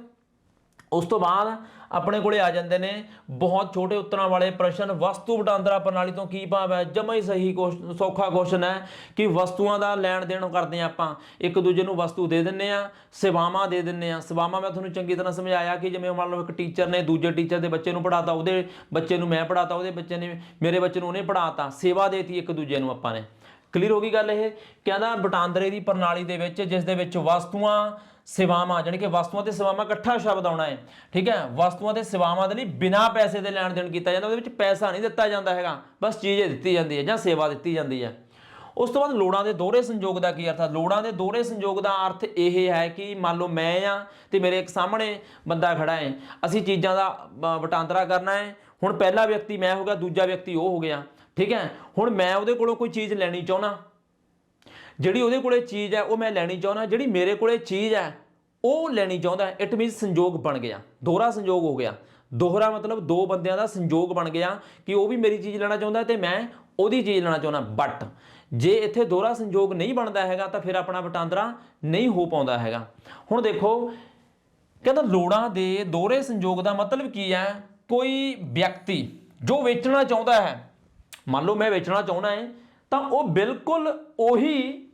Speaker 1: ਉਸ ਤੋਂ ਬਾਅਦ ਆਪਣੇ ਕੋਲੇ ਆ ਜਾਂਦੇ ਨੇ। ਬਹੁਤ ਛੋਟੇ ਉੱਤਰਾਂ ਵਾਲੇ ਪ੍ਰਸ਼ਨ, ਵਸਤੂ ਵਟਾਂਦਰਾ ਪ੍ਰਣਾਲੀ ਤੋਂ ਕੀ ਭਾਵ ਹੈ? ਜਮਾ ਹੀ ਸਹੀ ਕੁਐਸ- ਸੌਖਾ ਕੁਐਸਚਨ ਹੈ ਕਿ ਵਸਤੂਆਂ ਦਾ ਲੈਣ ਦੇਣ ਕਰਦੇ ਆ ਆਪਾਂ। ਇੱਕ ਦੂਜੇ ਨੂੰ ਵਸਤੂ ਦੇ ਦਿੰਨੇ ਆ ਸੇਵਾਵਾਂ ਦੇ ਦਿੰਨੇ ਆ ਸੇਵਾਵਾਂ ਮੈਂ ਤੁਹਾਨੂੰ ਚੰਗੀ ਤਰ੍ਹਾਂ ਸਮਝਾਇਆ ਕਿ ਜਿਵੇਂ ਮੰਨ ਲਓ ਇੱਕ ਟੀਚਰ ਨੇ ਦੂਜੇ ਟੀਚਰ ਦੇ ਬੱਚੇ ਨੂੰ ਪੜਾਤਾ ਉਹਦੇ ਬੱਚੇ ਨੂੰ ਮੈਂ ਪੜਾਤਾ ਉਹਦੇ ਬੱਚੇ ਨੇ, ਮੇਰੇ ਬੱਚੇ ਨੂੰ ਉਹਨੇ ਪੜਾਤਾ ਸੇਵਾ ਦੇਤੀ ਇੱਕ ਦੂਜੇ ਨੂੰ ਆਪਾਂ ਨੇ। ਕਲੀਅਰ ਹੋ ਗਈ ਗੱਲ ਇਹ? ਕਹਿੰਦਾ ਵਟਾਂਦਰੇ ਦੀ ਪ੍ਰਣਾਲੀ ਦੇ ਵਿੱਚ, ਜਿਸ ਦੇ ਵਿੱਚ ਵਸਤੂਆਂ ਸੇਵਾਵਾਂ ਜਾਣੀ ਕਿ ਵਸਤੂਆਂ ਤੇ ਸੇਵਾਵਾਂ ਇਕੱਠਾ ਸ਼ਬਦ ਆਉਣਾ ਹੈ। ਠੀਕ ਹੈ? ਵਸਤੂਆਂ ਤੇ ਸੇਵਾਵਾਂ ਦੇ ਲਈ ਬਿਨਾਂ ਪੈਸੇ ਦੇ ਲੈਣ ਦੇਣ ਕੀਤਾ ਜਾਂਦਾ ਉਹਦੇ ਵਿੱਚ ਪੈਸਾ ਨਹੀਂ ਦਿੱਤਾ ਜਾਂਦਾ ਹੈਗਾ। ਬਸ ਚੀਜ਼ ਹੀ ਦਿੱਤੀ ਜਾਂਦੀ ਹੈ ਜਾਂ ਸੇਵਾ ਦਿੱਤੀ ਜਾਂਦੀ ਹੈ। ਉਸ ਤੋਂ ਬਾਅਦ ਲੋੜਾਂ ਦੇ ਦੋਹਰੇ ਸੰਯੋਗ ਦਾ ਕੀ ਅਰਥ ਹੈ ਲੋੜਾਂ ਦੇ ਦੋਹਰੇ ਸੰਯੋਗ ਦਾ ਅਰਥ ਇਹ ਹੈ ਕਿ ਮੰਨ ਲਓ ਮੈਂ ਆ ਤੇ ਮੇਰੇ ਇੱਕ ਸਾਹਮਣੇ ਬੰਦਾ ਖੜਾ ਹੈ। ਅਸੀਂ ਚੀਜ਼ਾਂ ਦਾ ਅ, ਵਟਾਂਦਰਾ ਕਰਨਾ ਹੈ। ਹੁਣ ਪਹਿਲਾ ਵਿਅਕਤੀ ਮੈਂ ਹੋ ਗਿਆ ਦੂਜਾ ਵਿਅਕਤੀ ਉਹ ਹੋ ਗਿਆ। ਠੀਕ ਹੈ? ਹੁਣ ਮੈਂ ਉਹਦੇ ਕੋਲੋਂ ਕੋਈ ਚੀਜ਼ ਲੈਣੀ ਚਾਹੁੰਦਾ। ਜਿਹੜੀ ਉਹਦੇ ਕੋਲੇ ਚੀਜ਼ ਹੈ, ਉਹ ਮੈਂ ਲੈਣੀ ਚਾਹੁੰਦਾ, ਜਿਹੜੀ ਮੇਰੇ ਕੋਲੇ ਚੀਜ਼ ਹੈ, ਉਹ ਲੈਣੀ ਚਾਹੁੰਦਾ ਇਟ ਮੀਨਸ ਸੰਯੋਗ ਬਣ ਗਿਆ। ਦੋਹਰਾ ਸੰਯੋਗ ਹੋ ਗਿਆ। ਦੋਹਰਾ ਮਤਲਬ ਦੋ ਬੰਦਿਆਂ ਦਾ ਸੰਯੋਗ ਬਣ ਗਿਆ ਕਿ ਉਹ ਵੀ ਮੇਰੀ ਚੀਜ਼ ਲੈਣਾ ਚਾਹੁੰਦਾ ਤੇ ਮੈਂ ਉਹਦੀ ਚੀਜ਼ ਲੈਣਾ ਚਾਹੁੰਦਾ। ਬਟ ਜੇ ਇੱਥੇ ਦੋਹਰਾ ਸੰਯੋਗ ਨਹੀਂ ਬਣਦਾ ਹੈਗਾ, ਤਾਂ ਫਿਰ ਆਪਣਾ ਵਟਾਂਦਰਾ ਨਹੀਂ ਹੋ ਪਾਉਂਦਾ ਹੈਗਾ। ਹੁਣ ਦੇਖੋ, ਕਹਿੰਦਾ ਲੋੜਾਂ ਦੇ ਦੋਹਰੇ ਸੰਯੋਗ ਦਾ ਮਤਲਬ ਕੀ ਹੈ? ਕੋਈ ਵਿਅਕਤੀ ਜੋ ਵੇਚਣਾ ਚਾਹੁੰਦਾ ਹੈ, ਮੰਨ ਲਓ ਮੈਂ ਵੇਚਣਾ ਚਾਹੁੰਦਾ ਹੈ, ਤਾਂ ਉਹ ਬਿਲਕੁਲ ਉਹੀ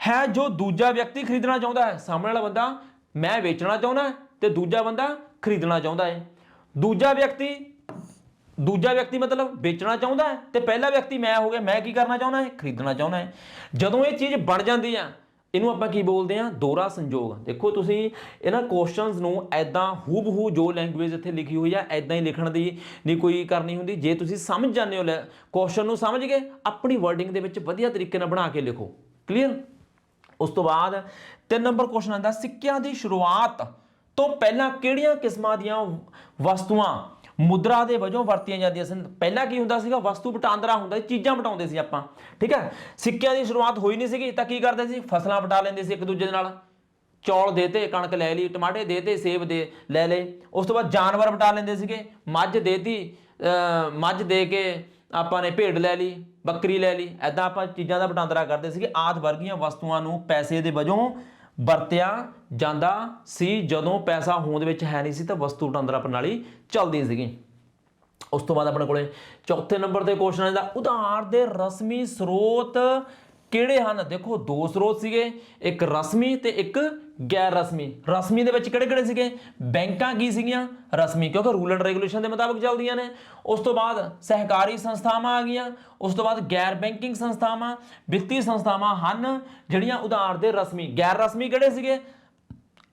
Speaker 1: ਹੈ ਜੋ ਦੂਜਾ ਵਿਅਕਤੀ ਖਰੀਦਣਾ ਚਾਹੁੰਦਾ ਹੈ। ਸਾਹਮਣੇ ਵਾਲਾ ਬੰਦਾ, ਮੈਂ ਵੇਚਣਾ ਚਾਹੁੰਦਾ ਹੈ ਤੇ ਦੂਜਾ ਬੰਦਾ ਖਰੀਦਣਾ ਚਾਹੁੰਦਾ ਹੈ। ਦੂਜਾ ਵਿਅਕਤੀ ਦੂਜਾ ਵਿਅਕਤੀ ਮਤਲਬ ਵੇਚਣਾ ਚਾਹੁੰਦਾ ਹੈ ਤੇ ਪਹਿਲਾ ਵਿਅਕਤੀ ਮੈਂ ਹੋ ਗਿਆ, ਮੈਂ ਕੀ ਕਰਨਾ ਚਾਹੁੰਦਾ ਹੈ? ਖਰੀਦਣਾ ਚਾਹੁੰਦਾ ਹੈ। ਜਦੋਂ ਇਹ ਚੀਜ਼ ਬਣ ਜਾਂਦੀ ਆ, ਇਹਨੂੰ ਆਪਾਂ ਕੀ ਬੋਲਦੇ ਆ? ਦੋਹਰਾ ਸੰਯੋਗ। ਦੇਖੋ ਤੁਸੀਂ, ਇਹਨਾਂ ਕੁਐਸਚਨਸ ਨੂੰ ਐਦਾਂ ਹੂਬਹੂ ਜੋ ਲੈਂਗੁਏਜ ਇੱਥੇ ਲਿਖੀ ਹੋਈ ਆ ਐਦਾਂ ਹੀ ਲਿਖਣ ਦੀ ਨਹੀਂ ਕੋਈ ਕਰਨੀ ਹੁੰਦੀ। ਜੇ ਤੁਸੀਂ ਸਮਝ ਜਾਂਦੇ ਹੋ ਕੁਐਸਚਨ ਨੂੰ ਸਮਝ ਕੇ ਆਪਣੀ ਵਰਡਿੰਗ ਦੇ ਵਿੱਚ ਵਧੀਆ ਤਰੀਕੇ ਨਾਲ ਬਣਾ ਕੇ ਲਿਖੋ। ਕਲੀਅਰ ਉਸ ਤੋਂ ਬਾਅਦ ਤਿੰਨ ਨੰਬਰ ਕੁਐਸਚਨ ਆਂਦਾ ਸਿੱਕਿਆਂ ਦੀ ਸ਼ੁਰੂਆਤ ਤੋਂ ਪਹਿਲਾਂ ਕਿਹੜੀਆਂ ਕਿਸਮਾਂ ਦੀਆਂ ਵਸਤੂਆਂ ਮੁਦਰਾ ਦੇ ਵਜੋਂ ਵਰਤੀਆਂ ਜਾਂਦੀਆਂ ਸਨ? ਪਹਿਲਾਂ ਕੀ ਹੁੰਦਾ ਸੀਗਾ? ਵਸਤੂ ਵਟਾਂਦਰਾ ਹੁੰਦਾ ਸੀ, ਚੀਜ਼ਾਂ ਵਟਾਉਂਦੇ ਸੀ ਆਪਾਂ, ਠੀਕ ਹੈ? ਸਿੱਕਿਆਂ ਦੀ ਸ਼ੁਰੂਆਤ ਹੋਈ ਨਹੀਂ ਸੀਗੀ ਤਾਂ ਕੀ ਕਰਦੇ ਸੀ? ਫਸਲਾਂ ਵਟਾ ਲੈਂਦੇ ਸੀ ਇੱਕ ਦੂਜੇ ਦੇ ਨਾਲ। ਚੌਲ ਦੇਤੇ ਕਣਕ ਲੈ ਲਈ, ਟਮਾਟੇ ਦੇਤੇ ਸੇਬ ਦੇ ਲੈ ਲਏ। ਉਸ ਤੋਂ ਬਾਅਦ ਜਾਨਵਰ ਵਟਾ ਲੈਂਦੇ ਸੀਗੇ। ਮੱਝ ਦੇਤੀ, ਅਹ ਮੱਝ ਦੇ ਕੇ ਆਪਾਂ ਨੇ ਭੇਡ ਲੈ ਲਈ, ਬੱਕਰੀ ਲੈ ਲਈ ਐਦਾਂ ਆਪਾਂ ਚੀਜ਼ਾਂ ਦਾ ਵਟਾਂਦਰਾ ਕਰਦੇ ਸੀਗੇ ਆਦ ਵਰਗੀਆਂ ਵਸਤੂਆਂ ਨੂੰ ਪੈਸੇ ਦੇ ਵਜੋਂ ਵਰਤਿਆ ਜਾਂਦਾ ਸੀ। ਜਦੋਂ ਪੈਸਾ ਹੋਂਦ ਵਿੱਚ ਹੈ ਨਹੀਂ ਸੀ ਤਾਂ ਵਸਤੂ ਵਟਾਂਦਰਾ ਪ੍ਰਣਾਲੀ ਚੱਲਦੀ ਸੀਗੀ। ਉਸ ਤੋਂ ਬਾਅਦ ਆਪਣੇ ਕੋਲੇ ਚੌਥੇ ਨੰਬਰ ਤੇ ਕੁਐਸਚਨ ਆਉਂਦਾ ਉਧਾਰ ਦੇ ਰਸਮੀ ਸਰੋਤ ਕਿਹੜੇ ਹਨ? ਦੇਖੋ, ਦੋ ਸਰੋਤ ਸੀਗੇ, ਇੱਕ ਰਸਮੀ ਤੇ ਇੱਕ ਗੈਰ ਰਸਮੀ। ਰਸਮੀ ਦੇ ਵਿੱਚ ਕਿਹੜੇ ਕਿਹੜੇ ਸੀਗੇ? ਬੈਂਕਾਂ ਕੀ ਸੀਗੀਆਂ? ਰਸਮੀ, ਕਿਉਂਕਿ ਰੂਲ ਐਂਡ ਰੈਗੂਲੇਸ਼ਨ ਦੇ ਮੁਤਾਬਕ ਚੱਲਦੀਆਂ ਨੇ। ਉਸ ਤੋਂ ਬਾਅਦ ਸਹਿਕਾਰੀ ਸੰਸਥਾਵਾਂ ਆ ਗਈਆਂ, ਉਸ ਤੋਂ ਬਾਅਦ ਗੈਰ ਬੈਂਕਿੰਗ ਸੰਸਥਾਵਾਂ, ਵਿੱਤੀ ਸੰਸਥਾਵਾਂ ਹਨ, ਜਿਹੜੀਆਂ ਉਧਾਰ ਦੇ ਰਸਮੀ। ਗੈਰ ਰਸਮੀ ਕਿਹੜੇ ਸੀਗੇ?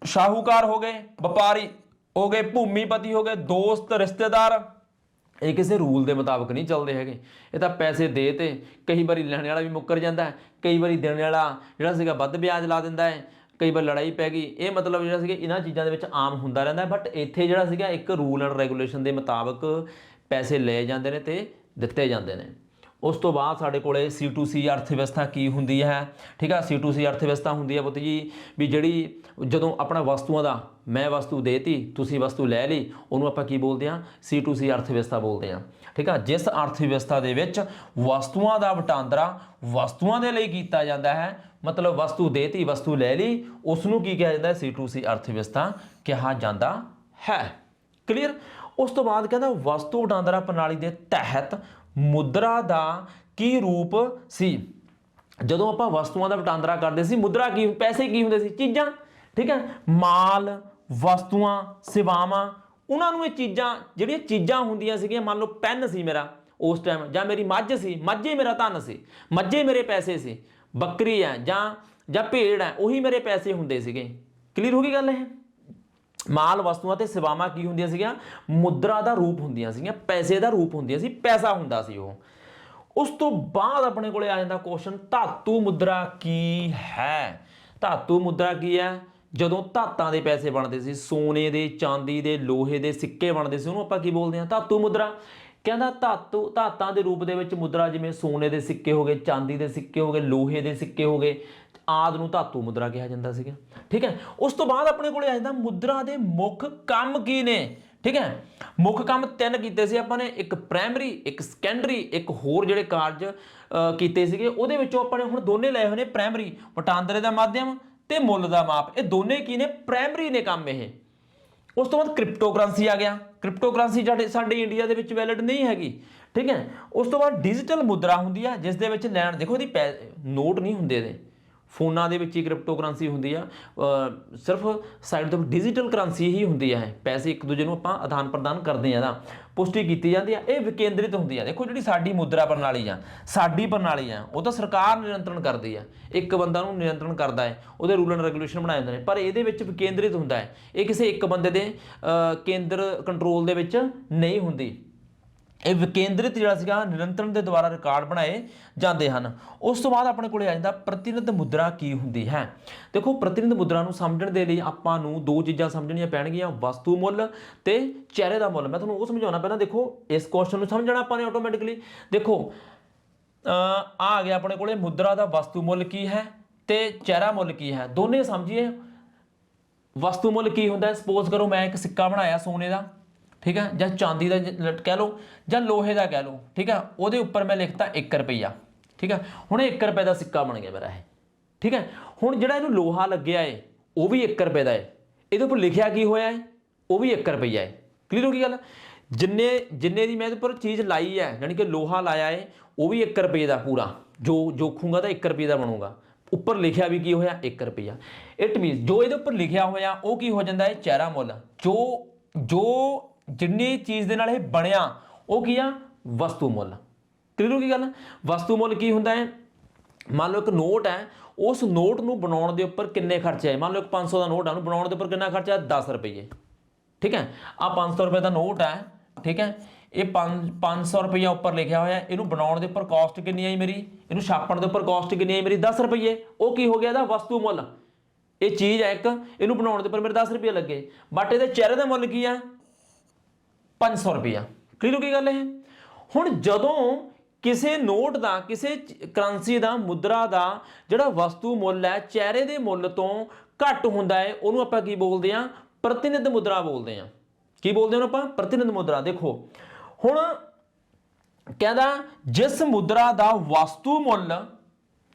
Speaker 1: ਸ਼ਾਹੂਕਾਰ ਹੋ ਗਏ, ਵਪਾਰੀ ਹੋ ਗਏ, ਭੂਮੀਪਤੀ ਹੋ ਗਏ, ਦੋਸਤ, ਰਿਸ਼ਤੇਦਾਰ ਇਹ ਕਿਸੇ ਰੂਲ ਦੇ ਮੁਤਾਬਕ ਨਹੀਂ ਚੱਲਦੇ ਹੈਗੇ। ਇਹ ਤਾਂ ਪੈਸੇ ਦੇ ਤੇ ਕਈ ਵਾਰੀ ਲੈਣ ਵਾਲਾ ਵੀ ਮੁੱਕਰ ਜਾਂਦਾ ਹੈ, ਕਈ ਵਾਰੀ ਦੇਣ ਵਾਲਾ ਜਿਹੜਾ ਸੀਗਾ ਵੱਧ ਵਿਆਜ ਲਾ ਦਿੰਦਾ ਹੈ, ਕਈ ਵਾਰ ਲੜਾਈ ਪੈ ਗਈ। ਇਹ ਮਤਲਬ ਜਿਹੜਾ ਸੀਗਾ ਇਹਨਾਂ ਚੀਜ਼ਾਂ ਦੇ ਵਿੱਚ ਆਮ ਹੁੰਦਾ ਰਹਿੰਦਾ ਬਟ ਇੱਥੇ ਜਿਹੜਾ ਸੀਗਾ ਇੱਕ ਰੂਲ ਐਂਡ ਰੈਗੂਲੇਸ਼ਨ ਦੇ ਮੁਤਾਬਕ ਪੈਸੇ ਲਏ ਜਾਂਦੇ ਨੇ ਤੇ ਦਿੱਤੇ ਜਾਂਦੇ ਨੇ। ਉਸ ਤੋਂ ਬਾਅਦ ਸਾਡੇ ਕੋਲੇ C2C ਅਰਥ ਵਿਵਸਥਾ ਕੀ ਹੁੰਦੀ ਹੈ? ਠੀਕ ਆ C2C ਅਰਥ ਵਿਵਸਥਾ ਹੁੰਦੀ ਹੈ ਪੁੱਤ ਜੀ, ਵੀ ਜਿਹੜੀ ਜਦੋਂ ਆਪਣਾ ਵਸਤੂਆਂ ਦਾ ਮੈਂ ਵਸਤੂ ਦੇਤੀ, ਤੁਸੀਂ ਵਸਤੂ ਲੈ ਲਈ, ਉਹਨੂੰ ਆਪਾਂ ਕੀ ਬੋਲਦੇ ਆ C2C ਅਰਥ ਵਿਵਸਥਾ ਬੋਲਦੇ ਆ ਠੀਕ ਆ, ਜਿਸ ਅਰਥ ਵਿਵਸਥਾ ਦੇ ਵਿੱਚ ਵਸਤੂਆਂ ਦਾ ਵਟਾਂਦਰਾ ਵਸਤੂਆਂ ਦੇ ਲਈ ਕੀਤਾ ਜਾਂਦਾ ਹੈ, ਮਤਲਬ ਵਸਤੂ ਦੇਤੀ, ਵਸਤੂ ਲੈ ਲਈ ਉਸ ਨੂੰ ਕੀ ਕਿਹਾ ਜਾਂਦਾ ਹੈ? C2C ਅਰਥ ਵਿਵਸਥਾ ਕਿਹਾ ਜਾਂਦਾ ਹੈ। ਕਲੀਅਰ ਉਸ ਤੋਂ ਬਾਅਦ ਕਹਿੰਦਾ, ਵਸਤੂ ਵਟਾਂਦਰਾ ਪ੍ਰਣਾਲੀ ਦੇ ਤਹਿਤ ਮੁਦਰਾ ਦਾ ਕੀ ਰੂਪ ਸੀ? ਜਦੋਂ ਆਪਾਂ ਵਸਤੂਆਂ ਦਾ ਵਟਾਂਦਰਾ ਕਰਦੇ ਸੀ, ਮੁਦਰਾ ਕੀ, ਪੈਸੇ ਕੀ ਹੁੰਦੇ ਸੀ? ਚੀਜ਼ਾਂ, ਠੀਕ ਹੈ? ਮਾਲ, ਵਸਤੂਆਂ, ਸੇਵਾਵਾਂ, ਉਹਨਾਂ ਨੂੰ ਇਹ ਚੀਜ਼ਾਂ, ਜਿਹੜੀਆਂ ਚੀਜ਼ਾਂ ਹੁੰਦੀਆਂ ਸੀਗੀਆਂ, ਮੰਨ ਲਓ ਪੈਨ ਸੀ ਮੇਰਾ ਉਸ ਟਾਈਮ ਜਾਂ ਮੇਰੀ ਮੱਝ ਸੀ, ਮੱਝੇ ਮੇਰਾ ਧਨ ਸੀ, ਮੱਝੇ ਮੇਰੇ ਪੈਸੇ ਸੀ, ਬੱਕਰੀ ਹੈ ਜਾਂ ਜਾਂ ਭੇਡ ਹੈ, ਉਹੀ ਮੇਰੇ ਪੈਸੇ ਹੁੰਦੇ ਸੀਗੇ। ਕਲੀਅਰ ਹੋ ਗਈ ਗੱਲ ਇਹ? ਮਾਲ ਵਸਤੂਆਂ ਤੇ ਸੇਵਾਵਾਂ ਕੀ ਹੁੰਦੀਆਂ ਸੀਗੀਆਂ? ਮੁਦਰਾ ਦਾ ਰੂਪ ਹੁੰਦੀਆਂ ਸੀਗੀਆਂ, ਪੈਸੇ ਦਾ ਰੂਪ ਹੁੰਦੀਆਂ ਸੀ, ਪੈਸਾ ਹੁੰਦਾ ਸੀ ਉਹ। ਉਸ ਤੋਂ ਬਾਅਦ ਆਪਣੇ ਕੋਲੇ ਆ ਜਾਂਦਾ ਕੁਐਸਚਨ ਧਾਤੂ ਮੁਦਰਾ ਕੀ ਹੈ? ਧਾਤੂ ਮੁਦਰਾ ਕੀ ਹੈ? ਜਦੋਂ ਧਾਤਾਂ ਦੇ ਪੈਸੇ ਬਣਦੇ ਸੀ, ਸੋਨੇ ਦੇ, ਚਾਂਦੀ ਦੇ, ਲੋਹੇ ਦੇ ਸਿੱਕੇ ਬਣਦੇ ਸੀ, ਉਹਨੂੰ ਆਪਾਂ ਕੀ ਬੋਲਦੇ ਹਾਂ? ਧਾਤੂ ਮੁਦਰਾ। ਕਹਿੰਦਾ ਧਾਤੂ, ਧਾਤਾਂ ਦੇ ਰੂਪ ਦੇ ਵਿੱਚ ਮੁਦਰਾ ਜਿਵੇਂ ਸੋਨੇ ਦੇ ਸਿੱਕੇ ਹੋ ਗਏ, ਚਾਂਦੀ ਦੇ ਸਿੱਕੇ ਹੋ ਗਏ, ਲੋਹੇ ਦੇ ਸਿੱਕੇ ਹੋ ਗਏ ਆਦ ਨੂੰ ਧਾਤੂ ਮੁਦਰਾ ਕਿਹਾ ਜਾਂਦਾ ਸੀਗਾ। ਠੀਕ ਹੈ? ਉਸ ਤੋਂ ਬਾਅਦ ਆਪਣੇ ਕੋਲੇ ਆ ਜਾਂਦਾ ਮੁਦਰਾ ਦੇ ਮੁੱਖ ਕੰਮ ਕੀ ਨੇ? ਠੀਕ ਹੈ? ਮੁੱਖ ਕੰਮ ਤਿੰਨ ਕੀਤੇ ਸੀ ਆਪਾਂ ਨੇ। ਇੱਕ ਪ੍ਰਾਇਮਰੀ ਇੱਕ ਸੈਕੰਡਰੀ ਇੱਕ ਹੋਰ ਜਿਹੜੇ ਕਾਰਜ ਕੀਤੇ ਸੀਗੇ। ਉਹਦੇ ਵਿੱਚੋਂ ਆਪਾਂ ਨੇ ਹੁਣ ਦੋਨੇ ਲਏ ਹੋਏ ਨੇ ਪ੍ਰਾਇਮਰੀ ਵਟਾਂਦਰੇ ਦਾ ਮਾਧਿਅਮ ਤੇ ਮੁੱਲ ਦਾ ਮਾਪ। ਇਹ ਦੋਨੇ ਕੀ ਨੇ? ਪ੍ਰਾਇਮਰੀ ਨੇ ਕੰਮ ਇਹ। ਉਸ ਤੋਂ ਬਾਅਦ ਕ੍ਰਿਪਟੋਕਰੰਸੀ ਆ ਗਿਆ। ਕ੍ਰਿਪਟੋਕਰੰਸੀ ਸਾਡੇ ਸਾਡੇ ਇੰਡੀਆ ਦੇ ਵਿੱਚ ਵੈਲਿਡ ਨਹੀਂ ਹੈਗੀ। ਠੀਕ ਹੈ? ਉਸ ਤੋਂ ਬਾਅਦ ਡਿਜੀਟਲ ਮੁਦਰਾ ਹੁੰਦੀ ਆ ਜਿਸ ਦੇ ਵਿੱਚ ਲੈਣ ਦੇਖੋ ਇਹਦੀ ਪੈ- ਨੋਟ ਨਹੀਂ ਹੁੰਦੇ ਇਹਦੇ। ਫੋਨਾਂ ਦੇ ਵਿੱਚ ਹੀ ਕ੍ਰਿਪਟੋ ਕਰੰਸੀ ਹੁੰਦੀ ਆ ਸਿਰਫ ਸਾਈਡ ਤੋਂ ਡਿਜੀਟਲ ਕਰੰਸੀ ਹੀ ਹੁੰਦੀ ਆ ਇਹ। ਪੈਸੇ ਇੱਕ ਦੂਜੇ ਨੂੰ ਆਪਾਂ ਆਦਾਨ ਪ੍ਰਦਾਨ ਕਰਦੇ ਆ ਦਾ ਪੁਸ਼ਟੀ ਕੀਤੀ ਜਾਂਦੀ ਆ, ਇਹ ਵਿਕੇਂਦਰਿਤ ਹੁੰਦੀ ਆ। ਦੇਖੋ ਜਿਹੜੀ ਸਾਡੀ ਮੁਦਰਾ ਪ੍ਰਣਾਲੀ ਆ, ਸਾਡੀ ਪ੍ਰਣਾਲੀ ਆ, ਉਹ ਤਾਂ ਸਰਕਾਰ ਨਿਯੰਤਰਣ ਕਰਦੀ ਆ। ਇੱਕ ਬੰਦਾ ਨੂੰ ਨਿਯੰਤਰਣ ਕਰਦਾ ਹੈ, ਉਹਦੇ ਰੂਲ ਐਂਡ ਰੈਗੂਲੇਸ਼ਨ ਬਣਾਏ ਹੁੰਦੇ ਨੇ, ਪਰ ਇਹਦੇ ਵਿੱਚ ਵਿਕੇਂਦਰਿਤ ਹੁੰਦਾ ਹੈ। ਇਹ ਕਿਸੇ ਇੱਕ ਬੰਦੇ ਦੇ ਕੇਂਦਰ ਕੰਟਰੋਲ ਦੇ ਵਿੱਚ ਨਹੀਂ ਹੁੰਦੀ। ਇਹ ਵਿਕੇਂਦਰਿਤ ਜਿਹੜਾ ਸੀਗਾ ਨਿਰੰਤਰਣ ਦੇ ਦੁਆਰਾ ਰਿਕਾਰਡ ਬਣਾਏ ਜਾਂਦੇ ਹਨ। ਉਸ ਤੋਂ ਬਾਅਦ ਆਪਣੇ ਕੋਲੇ ਆ ਜਾਂਦਾ ਪ੍ਰਤੀਨਿਧ ਮੁਦਰਾ ਕੀ ਹੁੰਦੀ ਹੈ? ਦੇਖੋ, ਪ੍ਰਤੀਨਿਧ ਮੁਦਰਾ ਨੂੰ ਸਮਝਣ ਦੇ ਲਈ ਆਪਾਂ ਨੂੰ ਦੋ ਚੀਜ਼ਾਂ ਸਮਝਣੀਆਂ ਪੈਣਗੀਆਂ, ਵਸਤੂ ਮੁੱਲ ਤੇ ਚਿਹਰੇ ਦਾ ਮੁੱਲ। ਮੈਂ ਤੁਹਾਨੂੰ ਉਹ ਸਮਝਾਉਣਾ ਪਹਿਲਾਂ, ਦੇਖੋ, ਇਸ ਕੁਐਸਚਨ ਨੂੰ ਸਮਝਣਾ ਆਪਾਂ ਨੇ ਆਟੋਮੈਟਿਕਲੀ ਦੇਖੋ ਅ ਆ ਆ ਗਿਆ ਆਪਣੇ ਕੋਲੇ, ਮੁਦਰਾ ਦਾ ਵਸਤੂ ਮੁੱਲ ਕੀ ਹੈ ਤੇ ਚਿਹਰਾ ਮੁੱਲ ਕੀ ਹੈ? ਦੋਨੇ ਸਮਝੀਏ। ਵਸਤੂ ਮੁੱਲ ਕੀ ਹੁੰਦਾ ਹੈ? ਸਪੋਜ਼ ਕਰੋ, ਮੈਂ ਇੱਕ ਸਿੱਕਾ ਬਣਾਇਆ ਸੋਨੇ ਦਾ। ਠੀਕ ਹੈ? ਜਾਂ ਚਾਂਦੀ ਦਾ ਜ- ਕਹਿ ਲਓ, ਜਾਂ ਲੋਹੇ ਦਾ ਕਹਿ ਲਓ, ਠੀਕ ਹੈ? ਉਹਦੇ ਉੱਪਰ ਮੈਂ ਲਿਖਤਾ 1 ਰੁਪਈਆ, ਠੀਕ ਹੈ? ਹੁਣ ਇਹ 1 ਰੁਪਏ ਦਾ ਸਿੱਕਾ ਬਣ ਗਿਆ ਮੇਰਾ ਇਹ, ਠੀਕ ਹੈ? ਹੁਣ ਜਿਹੜਾ ਇਹਨੂੰ ਲੋਹਾ ਲੱਗਿਆ ਏ, ਉਹ ਵੀ 1 ਰੁਪਏ ਦਾ ਏ। ਇਹਦੇ ਉੱਪਰ ਲਿਖਿਆ ਕੀ ਹੋਇਆ ਏ? ਉਹ ਵੀ 1 ਰੁਪਈਆ ਏ। ਕਲੀਅਰ ਹੋ ਗਈ ਗੱਲ? ਜਿੰਨੇ ਜਿੰਨੇ ਦੀ ਮੈਂ ਇਹਦੇ ਉੱਪਰ ਚੀਜ਼ ਲਾਈ ਹੈ ਯਾਨੀ ਕਿ ਲੋਹਾ ਲਾਇਆ ਏ, ਉਹ ਵੀ 1 ਰੁਪਏ ਦਾ ਪੂਰਾ। ਜੋ ਜੋਖੂਗਾ ਤਾਂ 1 ਰੁਪਏ ਦਾ ਬਣੂਗਾ। ਉੱਪਰ ਲਿਖਿਆ ਵੀ ਕੀ ਹੋਇਆ? 1 ਰੁਪਿਆ ਇਟ ਮੀਨਸ ਜੋ ਇਹਦੇ ਉੱਪਰ ਲਿਖਿਆ ਹੋਇਆ, ਉਹ ਕੀ ਹੋ ਜਾਂਦਾ ਹੈ ਚਿਹਰਾ ਮੁੱਲ। ਜੋ ਜੋ ਜਿੰਨੀ ਚੀਜ਼ ਦੇ ਨਾਲ ਇਹ ਬਣਿਆ, ਉਹ ਕੀ ਆ? ਵਸਤੂ ਮੁੱਲ। ਕਲੀਅਰ ਹੋ ਗਈ ਗੱਲ ਵਸਤੂ ਮੁੱਲ ਕੀ ਹੁੰਦਾ ਹੈ? ਮੰਨ ਲਓ ਇੱਕ ਨੋਟ ਹੈ, ਉਸ ਨੋਟ ਨੂੰ ਬਣਾਉਣ ਦੇ ਉੱਪਰ ਕਿੰਨੇ ਖਰਚੇ ਆਏ? ਮੰਨ ਲਓ ਇੱਕ 500 ਦਾ ਨੋਟ ਹੈ ਉਹਨੂੰ ਬਣਾਉਣ ਦੇ ਉੱਪਰ ਕਿੰਨਾ ਖਰਚਾ? 10 ਰੁਪਏ। ਠੀਕ ਹੈ? ਆ 500 ਰੁਪਏ ਦਾ ਨੋਟ ਹੈ, ਠੀਕ ਹੈ? ਇਹ 5 500 ਰੁਪਏ ਉੱਪਰ ਲਿਖਿਆ ਹੋਇਆ ਇਹਨੂੰ ਬਣਾਉਣ ਦੇ ਉੱਪਰ ਕਾਸਟ ਕਿੰਨੀ ਆਈ ਮੇਰੀ? ਇਹਨੂੰ ਛਾਪਣ ਦੇ ਉੱਪਰ ਕਾਸਟ ਕਿੰਨੀ ਆਈ ਮੇਰੀ? 10 ਰੁਪਏ ਉਹ ਕੀ ਹੋ ਗਿਆ ਇਹਦਾ? ਵਸਤੂ ਮੁੱਲ। ਇਹ ਚੀਜ਼ ਹੈ ਇੱਕ, ਇਹਨੂੰ ਬਣਾਉਣ ਦੇ ਉੱਪਰ ਮੇਰੇ 10 ਰੁਪਏ ਲੱਗੇ। ਬਟ ਇਹਦੇ ਚਿਹਰੇ ਦਾ ਮੁੱਲ ਕੀ ਆ? 500 ਰੁਪਇਆ ਕਲੀਅਰ ਹੋ ਗਈ ਗੱਲ ਇਹ? ਹੁਣ ਜਦੋਂ ਕਿਸੇ ਨੋਟ ਦਾ, ਕਿਸੇ ਕਰੰਸੀ ਦਾ, ਮੁਦਰਾ ਦਾ ਜਿਹੜਾ ਵਸਤੂ ਮੁੱਲ ਹੈ, ਚਿਹਰੇ ਦੇ ਮੁੱਲ ਤੋਂ ਘੱਟ ਹੁੰਦਾ ਹੈ, ਉਹਨੂੰ ਆਪਾਂ ਕੀ ਬੋਲਦੇ ਆ ਪ੍ਰਤੀਨਿਧ ਮੁਦਰਾ ਬੋਲਦੇ ਆ ਕੀ ਬੋਲਦੇ ਹਾਂ ਉਹਨੂੰ ਆਪਾਂ? ਪ੍ਰਤੀਨਿਧ ਮੁਦਰਾ। ਦੇਖੋ, ਹੁਣ ਕਹਿੰਦਾ, ਜਿਸ ਮੁਦਰਾ ਦਾ ਵਸਤੂ ਮੁੱਲ,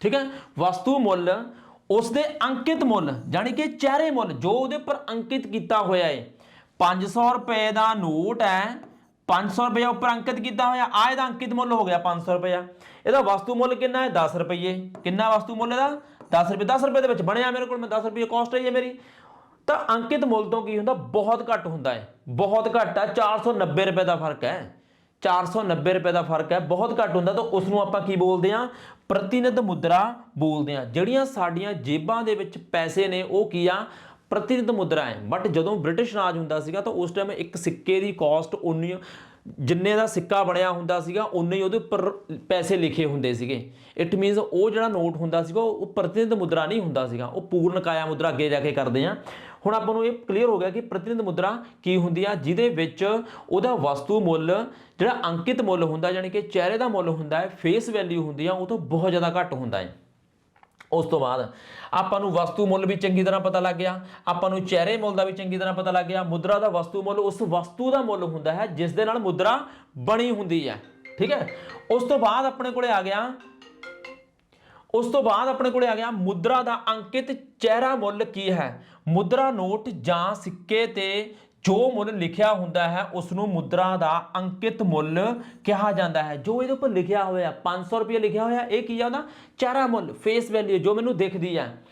Speaker 1: ਠੀਕ ਹੈ, ਵਸਤੂ ਮੁੱਲ ਉਸ ਦੇ ਅੰਕਿਤ ਮੁੱਲ ਯਾਨੀ ਕਿ ਚਿਹਰੇ ਮੁੱਲ, ਜੋ ਉਹਦੇ ਉੱਪਰ ਅੰਕਿਤ ਕੀਤਾ ਹੋਇਆ ਹੈ 500 ਰੁਪਏ ਦਾ ਨੋਟ ਹੈ। 500 ਰੁਪਏ ਉੱਪਰ ਅੰਕਿਤ ਕੀਤਾ ਹੋਇਆ। ਆ ਇਹਦਾ ਅੰਕਿਤ ਮੁੱਲ ਹੋ ਗਿਆ 500 ਰੁਪਇਆ ਇਹਦਾ ਵਸਤੂ ਮੁੱਲ ਕਿੰਨਾ ਹੈ? 10 ਰੁਪਏ ਕਿੰਨਾ ਵਸਤੂ ਮੁੱਲ ਇਹਦਾ? 10 ਰੁਪਏ। 10 ਰੁਪਏ ਦੇ ਵਿੱਚ ਬਣਿਆ ਮੇਰੇ ਕੋਲ। ਮੈਂ 10 ਰੁਪਏ ਕਾਸਟ ਹੈ ਮੇਰੀ। ਤਾਂ ਅੰਕਿਤ ਮੁੱਲ ਤੋਂ ਕੀ ਹੁੰਦਾ? ਬਹੁਤ ਘੱਟ ਹੁੰਦਾ ਹੈ। ਬਹੁਤ ਘੱਟ ਆ 490 ਰੁਪਏ ਦਾ ਫ਼ਰਕ ਹੈ। 490 ਰੁਪਏ ਦਾ ਫ਼ਰਕ ਹੈ। ਬਹੁਤ ਘੱਟ ਹੁੰਦਾ। ਤਾਂ ਉਸ ਨੂੰ ਆਪਾਂ ਕੀ ਬੋਲਦੇ ਆ ਪ੍ਰਤੀਨਿਧ ਮੁਦਰਾ ਬੋਲਦੇ ਆ ਜਿਹੜੀਆਂ ਸਾਡੀਆਂ ਜੇਬਾਂ ਦੇ ਵਿੱਚ ਪੈਸੇ ਨੇ, ਉਹ ਕੀ ਆ? ਪ੍ਰਤੀਨਿਧ ਮੁਦਰਾ ਹੈ। ਬਟ ਜਦੋਂ ਬ੍ਰਿਟਿਸ਼ ਰਾਜ ਹੁੰਦਾ ਸੀਗਾ ਤਾਂ ਉਸ ਟਾਈਮ ਇੱਕ ਸਿੱਕੇ ਦੀ ਕਾਸਟ ਉਨੀ, ਜਿੰਨੇ ਦਾ ਸਿੱਕਾ ਬਣਿਆ ਹੁੰਦਾ ਸੀਗਾ, ਉਨੇ ਹੀ ਉਹਦੇ ਉੱਪਰ ਪੈਸੇ ਲਿਖੇ ਹੁੰਦੇ ਸੀਗੇ। ਇਟ ਮੀਨਸ ਉਹ ਜਿਹੜਾ ਨੋਟ ਹੁੰਦਾ ਸੀਗਾ, ਉਹ ਪ੍ਰਤੀਨਿਧ ਮੁਦਰਾ ਨਹੀਂ ਹੁੰਦਾ ਸੀਗਾ। ਉਹ ਪੂਰਨ ਕਾਇਆ ਮੁਦਰਾ ਅੱਗੇ ਜਾ ਕੇ ਕਰਦੇ ਆ। ਹੁਣ ਆਪਾਂ ਨੂੰ ਇਹ ਕਲੀਅਰ ਹੋ ਗਿਆ ਕਿ ਪ੍ਰਤੀਨਿਧ ਮੁਦਰਾ ਕੀ ਹੁੰਦੀ ਆ, ਜਿਹਦੇ ਵਿੱਚ ਉਹਦਾ ਵਸਤੂ ਮੁੱਲ, ਜਿਹੜਾ ਅੰਕਿਤ ਮੁੱਲ ਹੁੰਦਾ ਯਾਨੀ ਕਿ ਚਿਹਰੇ ਦਾ ਮੁੱਲ ਹੁੰਦਾ ਹੈ ਫੇਸ ਵੈਲਿਊ ਹੁੰਦੀ ਆ, ਉਹ ਤੋਂ ਬਹੁਤ ਜ਼ਿਆਦਾ ਘੱਟ ਹੁੰਦਾ ਹੈ। ਉਸ ਤੋਂ ਬਾਅਦ ਆਪਾਂ ਨੂੰ ਵਸਤੂ ਮੁੱਲ ਵੀ ਚੰਗੀ ਤਰ੍ਹਾਂ ਪਤਾ ਲੱਗ ਗਿਆ, ਆਪਾਂ ਨੂੰ ਚਿਹਰੇ ਮੁੱਲ ਦਾ ਵੀ ਚੰਗੀ ਤਰ੍ਹਾਂ ਪਤਾ ਲੱਗ ਗਿਆ, ਮੁਦਰਾ ਦਾ ਵਸਤੂ ਮੁੱਲ ਉਸ ਵਸਤੂ ਦਾ ਮੁੱਲ ਹੁੰਦਾ ਹੈ ਜਿਸ ਦੇ ਨਾਲ ਮੁਦਰਾ ਬਣੀ ਹੁੰਦੀ ਹੈ, ਠੀਕ ਹੈ? ਉਸ ਤੋਂ ਬਾਅਦ ਆਪਣੇ ਕੋਲੇ ਆ ਗਿਆ, ਉਸ ਤੋਂ ਬਾਅਦ ਆਪਣੇ ਕੋਲੇ ਆ ਗਿਆ ਮੁਦਰਾ ਦਾ ਅੰਕਿਤ ਚਿਹਰਾ ਮੁੱਲ ਕੀ ਹੈ? ਮੁਦਰਾ ਨੋਟ ਜਾਂ ਸਿੱਕੇ ਤੇ ਜੋ ਮੁੱਲ ਲਿਖਿਆ ਹੁੰਦਾ ਹੈ ਉਸ ਨੂੰ ਮੁਦਰਾ ਦਾ ਅੰਕਿਤ ਮੁੱਲ ਕਿਹਾ ਜਾਂਦਾ ਹੈ। ਜੋ ਇਹਦੇ ਉੱਪਰ ਲਿਖਿਆ ਹੋਇਆ 500 ਰੁਪਏ ਲਿਖਿਆ ਹੋਇਆ, ਇਹ ਕੀ ਆ ਉਹਦਾ? ਚਾਰਾ ਮੁੱਲ ਫੇਸ ਵੈਲਿਊ ਜੋ ਮੈਨੂੰ ਦਿਖਦੀ ਹੈ।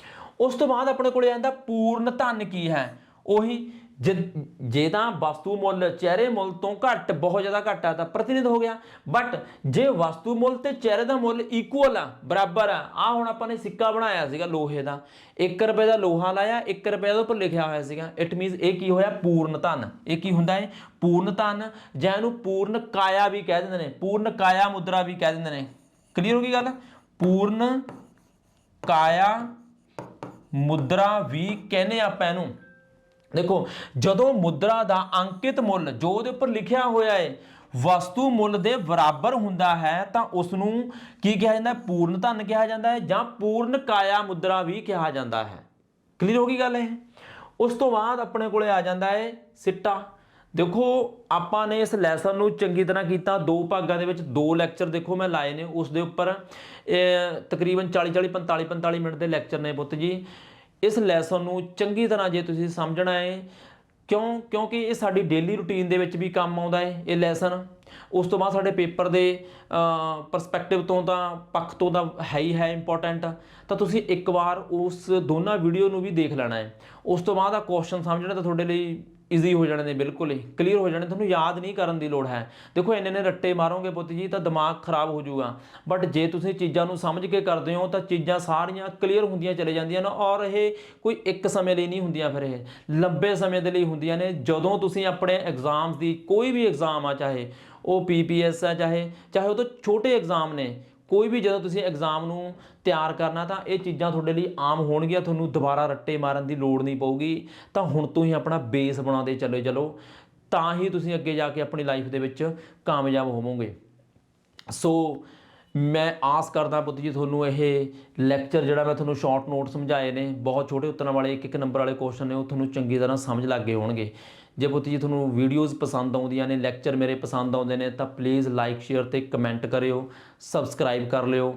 Speaker 1: ਉਸ ਤੋਂ ਬਾਅਦ ਆਪਣੇ ਕੋਲੇ ਆਂਦਾ ਪੂਰਨ ਧਨ ਕੀ ਹੈ? ਉਹੀ ਜੇ ਜੇ ਤਾਂ ਵਸਤੂ ਮੁੱਲ ਚਿਹਰੇ ਮੁੱਲ ਤੋਂ ਘੱਟ, ਬਹੁਤ ਜ਼ਿਆਦਾ ਘੱਟ ਆ, ਤਾਂ ਪ੍ਰਤੀਨਿਧ ਹੋ ਗਿਆ। ਬਟ ਜੇ ਵਸਤੂ ਮੁੱਲ ਤੇ ਚਿਹਰੇ ਦਾ ਮੁੱਲ ਇਕੁਅਲ ਆ, ਬਰਾਬਰ ਆ ਆ ਹੁਣ ਆਪਾਂ ਨੇ ਸਿੱਕਾ ਬਣਾਇਆ ਸੀਗਾ ਲੋਹੇ ਦਾ। 1 ਰੁਪਏ ਦਾ ਲੋਹਾ ਲਾਇਆ 1 ਰੁਪਏ ਦੇ ਉੱਪਰ ਲਿਖਿਆ ਹੋਇਆ ਸੀਗਾ। ਇਟ ਮੀਨਸ ਇਹ ਕੀ ਹੋਇਆ? ਪੂਰਨ ਧਨ। ਇਹ ਕੀ ਹੁੰਦਾ ਹੈ ਪੂਰਨ ਧਨ, ਜਾਂ ਇਹਨੂੰ ਪੂਰਨ ਕਾਇਆ ਵੀ ਕਹਿ ਦਿੰਦੇ ਨੇ। ਪੂਰਨ ਕਾਇਆ ਮੁਦਰਾ ਵੀ ਕਹਿ ਦਿੰਦੇ ਨੇ। ਕਲੀਅਰ ਹੋ ਗਈ ਗੱਲ? ਪੂਰਨ ਕਾਇਆ ਮੁਦਰਾ ਵੀ ਕਹਿੰਦੇ ਆਪਾਂ ਇਹਨੂੰ। ਦੇਖੋ, ਜਦੋਂ ਮੁਦਰਾ ਦਾ ਅੰਕਿਤ ਮੁੱਲ ਜੋ ਉਹਦੇ ਉੱਪਰ ਲਿਖਿਆ ਹੋਇਆ ਹੈ, ਵਸਤੂ ਮੁੱਲ ਦੇ ਬਰਾਬਰ ਹੁੰਦਾ ਹੈ, ਤਾਂ ਉਸ ਨੂੰ ਕੀ ਕਿਹਾ ਜਾਂਦਾ ਹੈ? ਪੂਰਨ ਧਨ ਕਿਹਾ ਜਾਂਦਾ ਹੈ ਜਾਂ ਪੂਰਨ ਕਾਇਆ ਮੁਦਰਾ ਵੀ ਕਿਹਾ ਜਾਂਦਾ ਹੈ। ਕਲੀਅਰ ਹੋ ਗਈ ਗੱਲ ਇਹ? ਉਸ ਤੋਂ ਬਾਅਦ ਆਪਣੇ ਕੋਲੇ ਆ ਜਾਂਦਾ ਹੈ ਸਿੱਟਾ। ਦੇਖੋ, ਆਪਾਂ ਨੇ ਇਸ ਲੈਸਨ ਨੂੰ ਚੰਗੀ ਤਰ੍ਹਾਂ ਕੀਤਾ। ਦੋ ਭਾਗਾਂ ਦੇ ਵਿੱਚ ਦੋ ਲੈਕਚਰ ਦੇਖੋ ਮੈਂ ਲਾਏ ਨੇ। ਉਸ ਦੇ ਉੱਪਰ, ਇਹ ਤਕਰੀਬਨ 40 40 45 45 ਮਿੰਟ ਦੇ ਲੈਕਚਰ ਨੇ ਪੁੱਤ ਜੀ। ਇਸ ਲੈਸਨ ਨੂੰ ਚੰਗੀ ਤਰ੍ਹਾਂ ਜੇ ਤੁਸੀਂ ਸਮਝਣਾ ਹੈ, ਕਿਉਂ, ਕਿਉਂਕਿ ਇਹ ਸਾਡੀ ਡੇਲੀ ਰੁਟੀਨ ਦੇ ਵਿੱਚ ਵੀ ਕੰਮ ਆਉਂਦਾ ਹੈ, ਇਹ ਲੈਸਨ ਉਸ ਤੋਂ ਬਾਅਦ ਸਾਡੇ ਪੇਪਰ ਦੇ ਪਰਸਪੈਕਟਿਵ ਤੋਂ ਤਾਂ ਪੱਖ ਤੋਂ ਤਾਂ ਹੈ ਹੀ ਹੈ ਇੰਪੋਰਟੈਂਟ ਤਾਂ ਤੁਸੀਂ ਇੱਕ ਵਾਰ ਉਸ ਦੋਨਾਂ ਵੀਡੀਓ ਨੂੰ ਵੀ ਦੇਖ ਲੈਣਾ ਹੈ। ਉਸ ਤੋਂ ਬਾਅਦ ਆ ਕੁਐਸਚਨ ਸਮਝਣਾ ਤਾਂ ਤੁਹਾਡੇ ਲਈ ਈਜ਼ੀ ਹੋ ਜਾਣੇ ਨੇ, ਬਿਲਕੁਲ ਹੀ। ਕਲੀਅਰ ਹੋ ਜਾਣੇ, ਤੁਹਾਨੂੰ ਯਾਦ ਨਹੀਂ ਕਰਨ ਦੀ ਲੋੜ ਹੈ। ਦੇਖੋ, ਇੰਨੇ ਨੇ ਰੱਟੇ ਮਾਰੋਗੇ ਪੁੱਤ ਜੀ, ਤਾਂ ਦਿਮਾਗ ਖਰਾਬ ਹੋ ਜਾਊਗਾ। ਬਟ ਜੇ ਤੁਸੀਂ ਚੀਜ਼ਾਂ ਨੂੰ ਸਮਝ ਕੇ ਕਰਦੇ ਹੋ, ਤਾਂ ਚੀਜ਼ਾਂ ਸਾਰੀਆਂ ਕਲੀਅਰ ਹੁੰਦੀਆਂ ਚਲੇ ਜਾਂਦੀਆਂ ਨੇ ਔਰ ਇਹ ਕੋਈ ਇੱਕ ਸਮੇਂ ਲਈ ਨਹੀਂ ਹੁੰਦੀਆਂ ਫਿਰ ਇਹ। ਲੰਬੇ ਸਮੇਂ ਦੇ ਲਈ ਹੁੰਦੀਆਂ ਨੇ। ਜਦੋਂ ਤੁਸੀਂ ਆਪਣੇ ਐਗਜ਼ਾਮਸ ਦੀ ਕੋਈ ਵੀ ਐਗਜ਼ਾਮ ਆ, ਚਾਹੇ ਉਹ ਪੀਪੀਐਸ ਆ, ਚਾਹੇ ਚਾਹੇ ਉਹ ਤੋਂ ਛੋਟੇ ਐਗਜ਼ਾਮ ਨੇ ਕੋਈ ਵੀ ਜਦੋਂ ਤੁਸੀਂ ਐਗਜ਼ਾਮ ਨੂੰ ਤਿਆਰ ਕਰਨਾ ਤਾਂ ਇਹ ਚੀਜ਼ਾਂ ਤੁਹਾਡੇ ਲਈ ਆਮ ਹੋਣਗੀਆਂ, ਤੁਹਾਨੂੰ ਦੁਬਾਰਾ ਰੱਟੇ ਮਾਰਨ ਦੀ ਲੋੜ ਨਹੀਂ ਪਊਗੀ। ਤਾਂ ਹੁਣ ਤੋਂ ਹੀ ਆਪਣਾ ਬੇਸ ਬਣਾਉਂਦੇ ਚੱਲੇ ਚਲੋ। ਤਾਂ ਹੀ ਤੁਸੀਂ ਅੱਗੇ ਜਾ ਕੇ ਆਪਣੀ ਲਾਈਫ ਦੇ ਵਿੱਚ ਕਾਮਯਾਬ ਹੋਵੋਗੇ। ਸੋ ਮੈਂ ਆਸ ਕਰਦਾ ਪੁੱਤ ਜੀ ਤੁਹਾਨੂੰ ਇਹ ਲੈਕਚਰ ਜਿਹੜਾ ਮੈਂ ਤੁਹਾਨੂੰ ਸ਼ਾਰਟ ਨੋਟ ਸਮਝਾਏ ਨੇ, ਬਹੁਤ ਛੋਟੇ ਉੱਤਰਾਂ ਵਾਲੇ ਇੱਕ ਇੱਕ ਨੰਬਰ ਵਾਲੇ ਕੁਐਸਚਨ ਨੇ, ਉਹ ਤੁਹਾਨੂੰ ਚੰਗੀ ਤਰ੍ਹਾਂ ਸਮਝ ਲੱਗ ਗਏ ਹੋਣਗੇ। ਜੇ ਪੁੱਤ ਜੀ ਤੁਹਾਨੂੰ ਵੀਡੀਓਜ਼ ਪਸੰਦ ਆਉਂਦੀਆਂ ਨੇ ਲੈਕਚਰ ਮੇਰੇ ਪਸੰਦ ਆਉਂਦੇ ਨੇ, ਤਾਂ ਪਲੀਜ਼ ਲਾਈਕ ਸ਼ੇਅਰ ਤੇ ਕਮੈਂਟ ਕਰਿਓ ਸਬਸਕ੍ਰਾਈਬ ਕਰ ਲਿਓ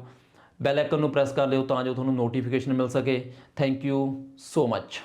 Speaker 1: ਬੈਲ ਆਈਕਨ ਨੂੰ ਪ੍ਰੈਸ ਕਰ ਲਿਓ ਤਾਂ ਜੋ ਤੁਹਾਨੂੰ ਨੋਟੀਫਿਕੇਸ਼ਨ ਮਿਲ ਸਕੇ। Thank you so much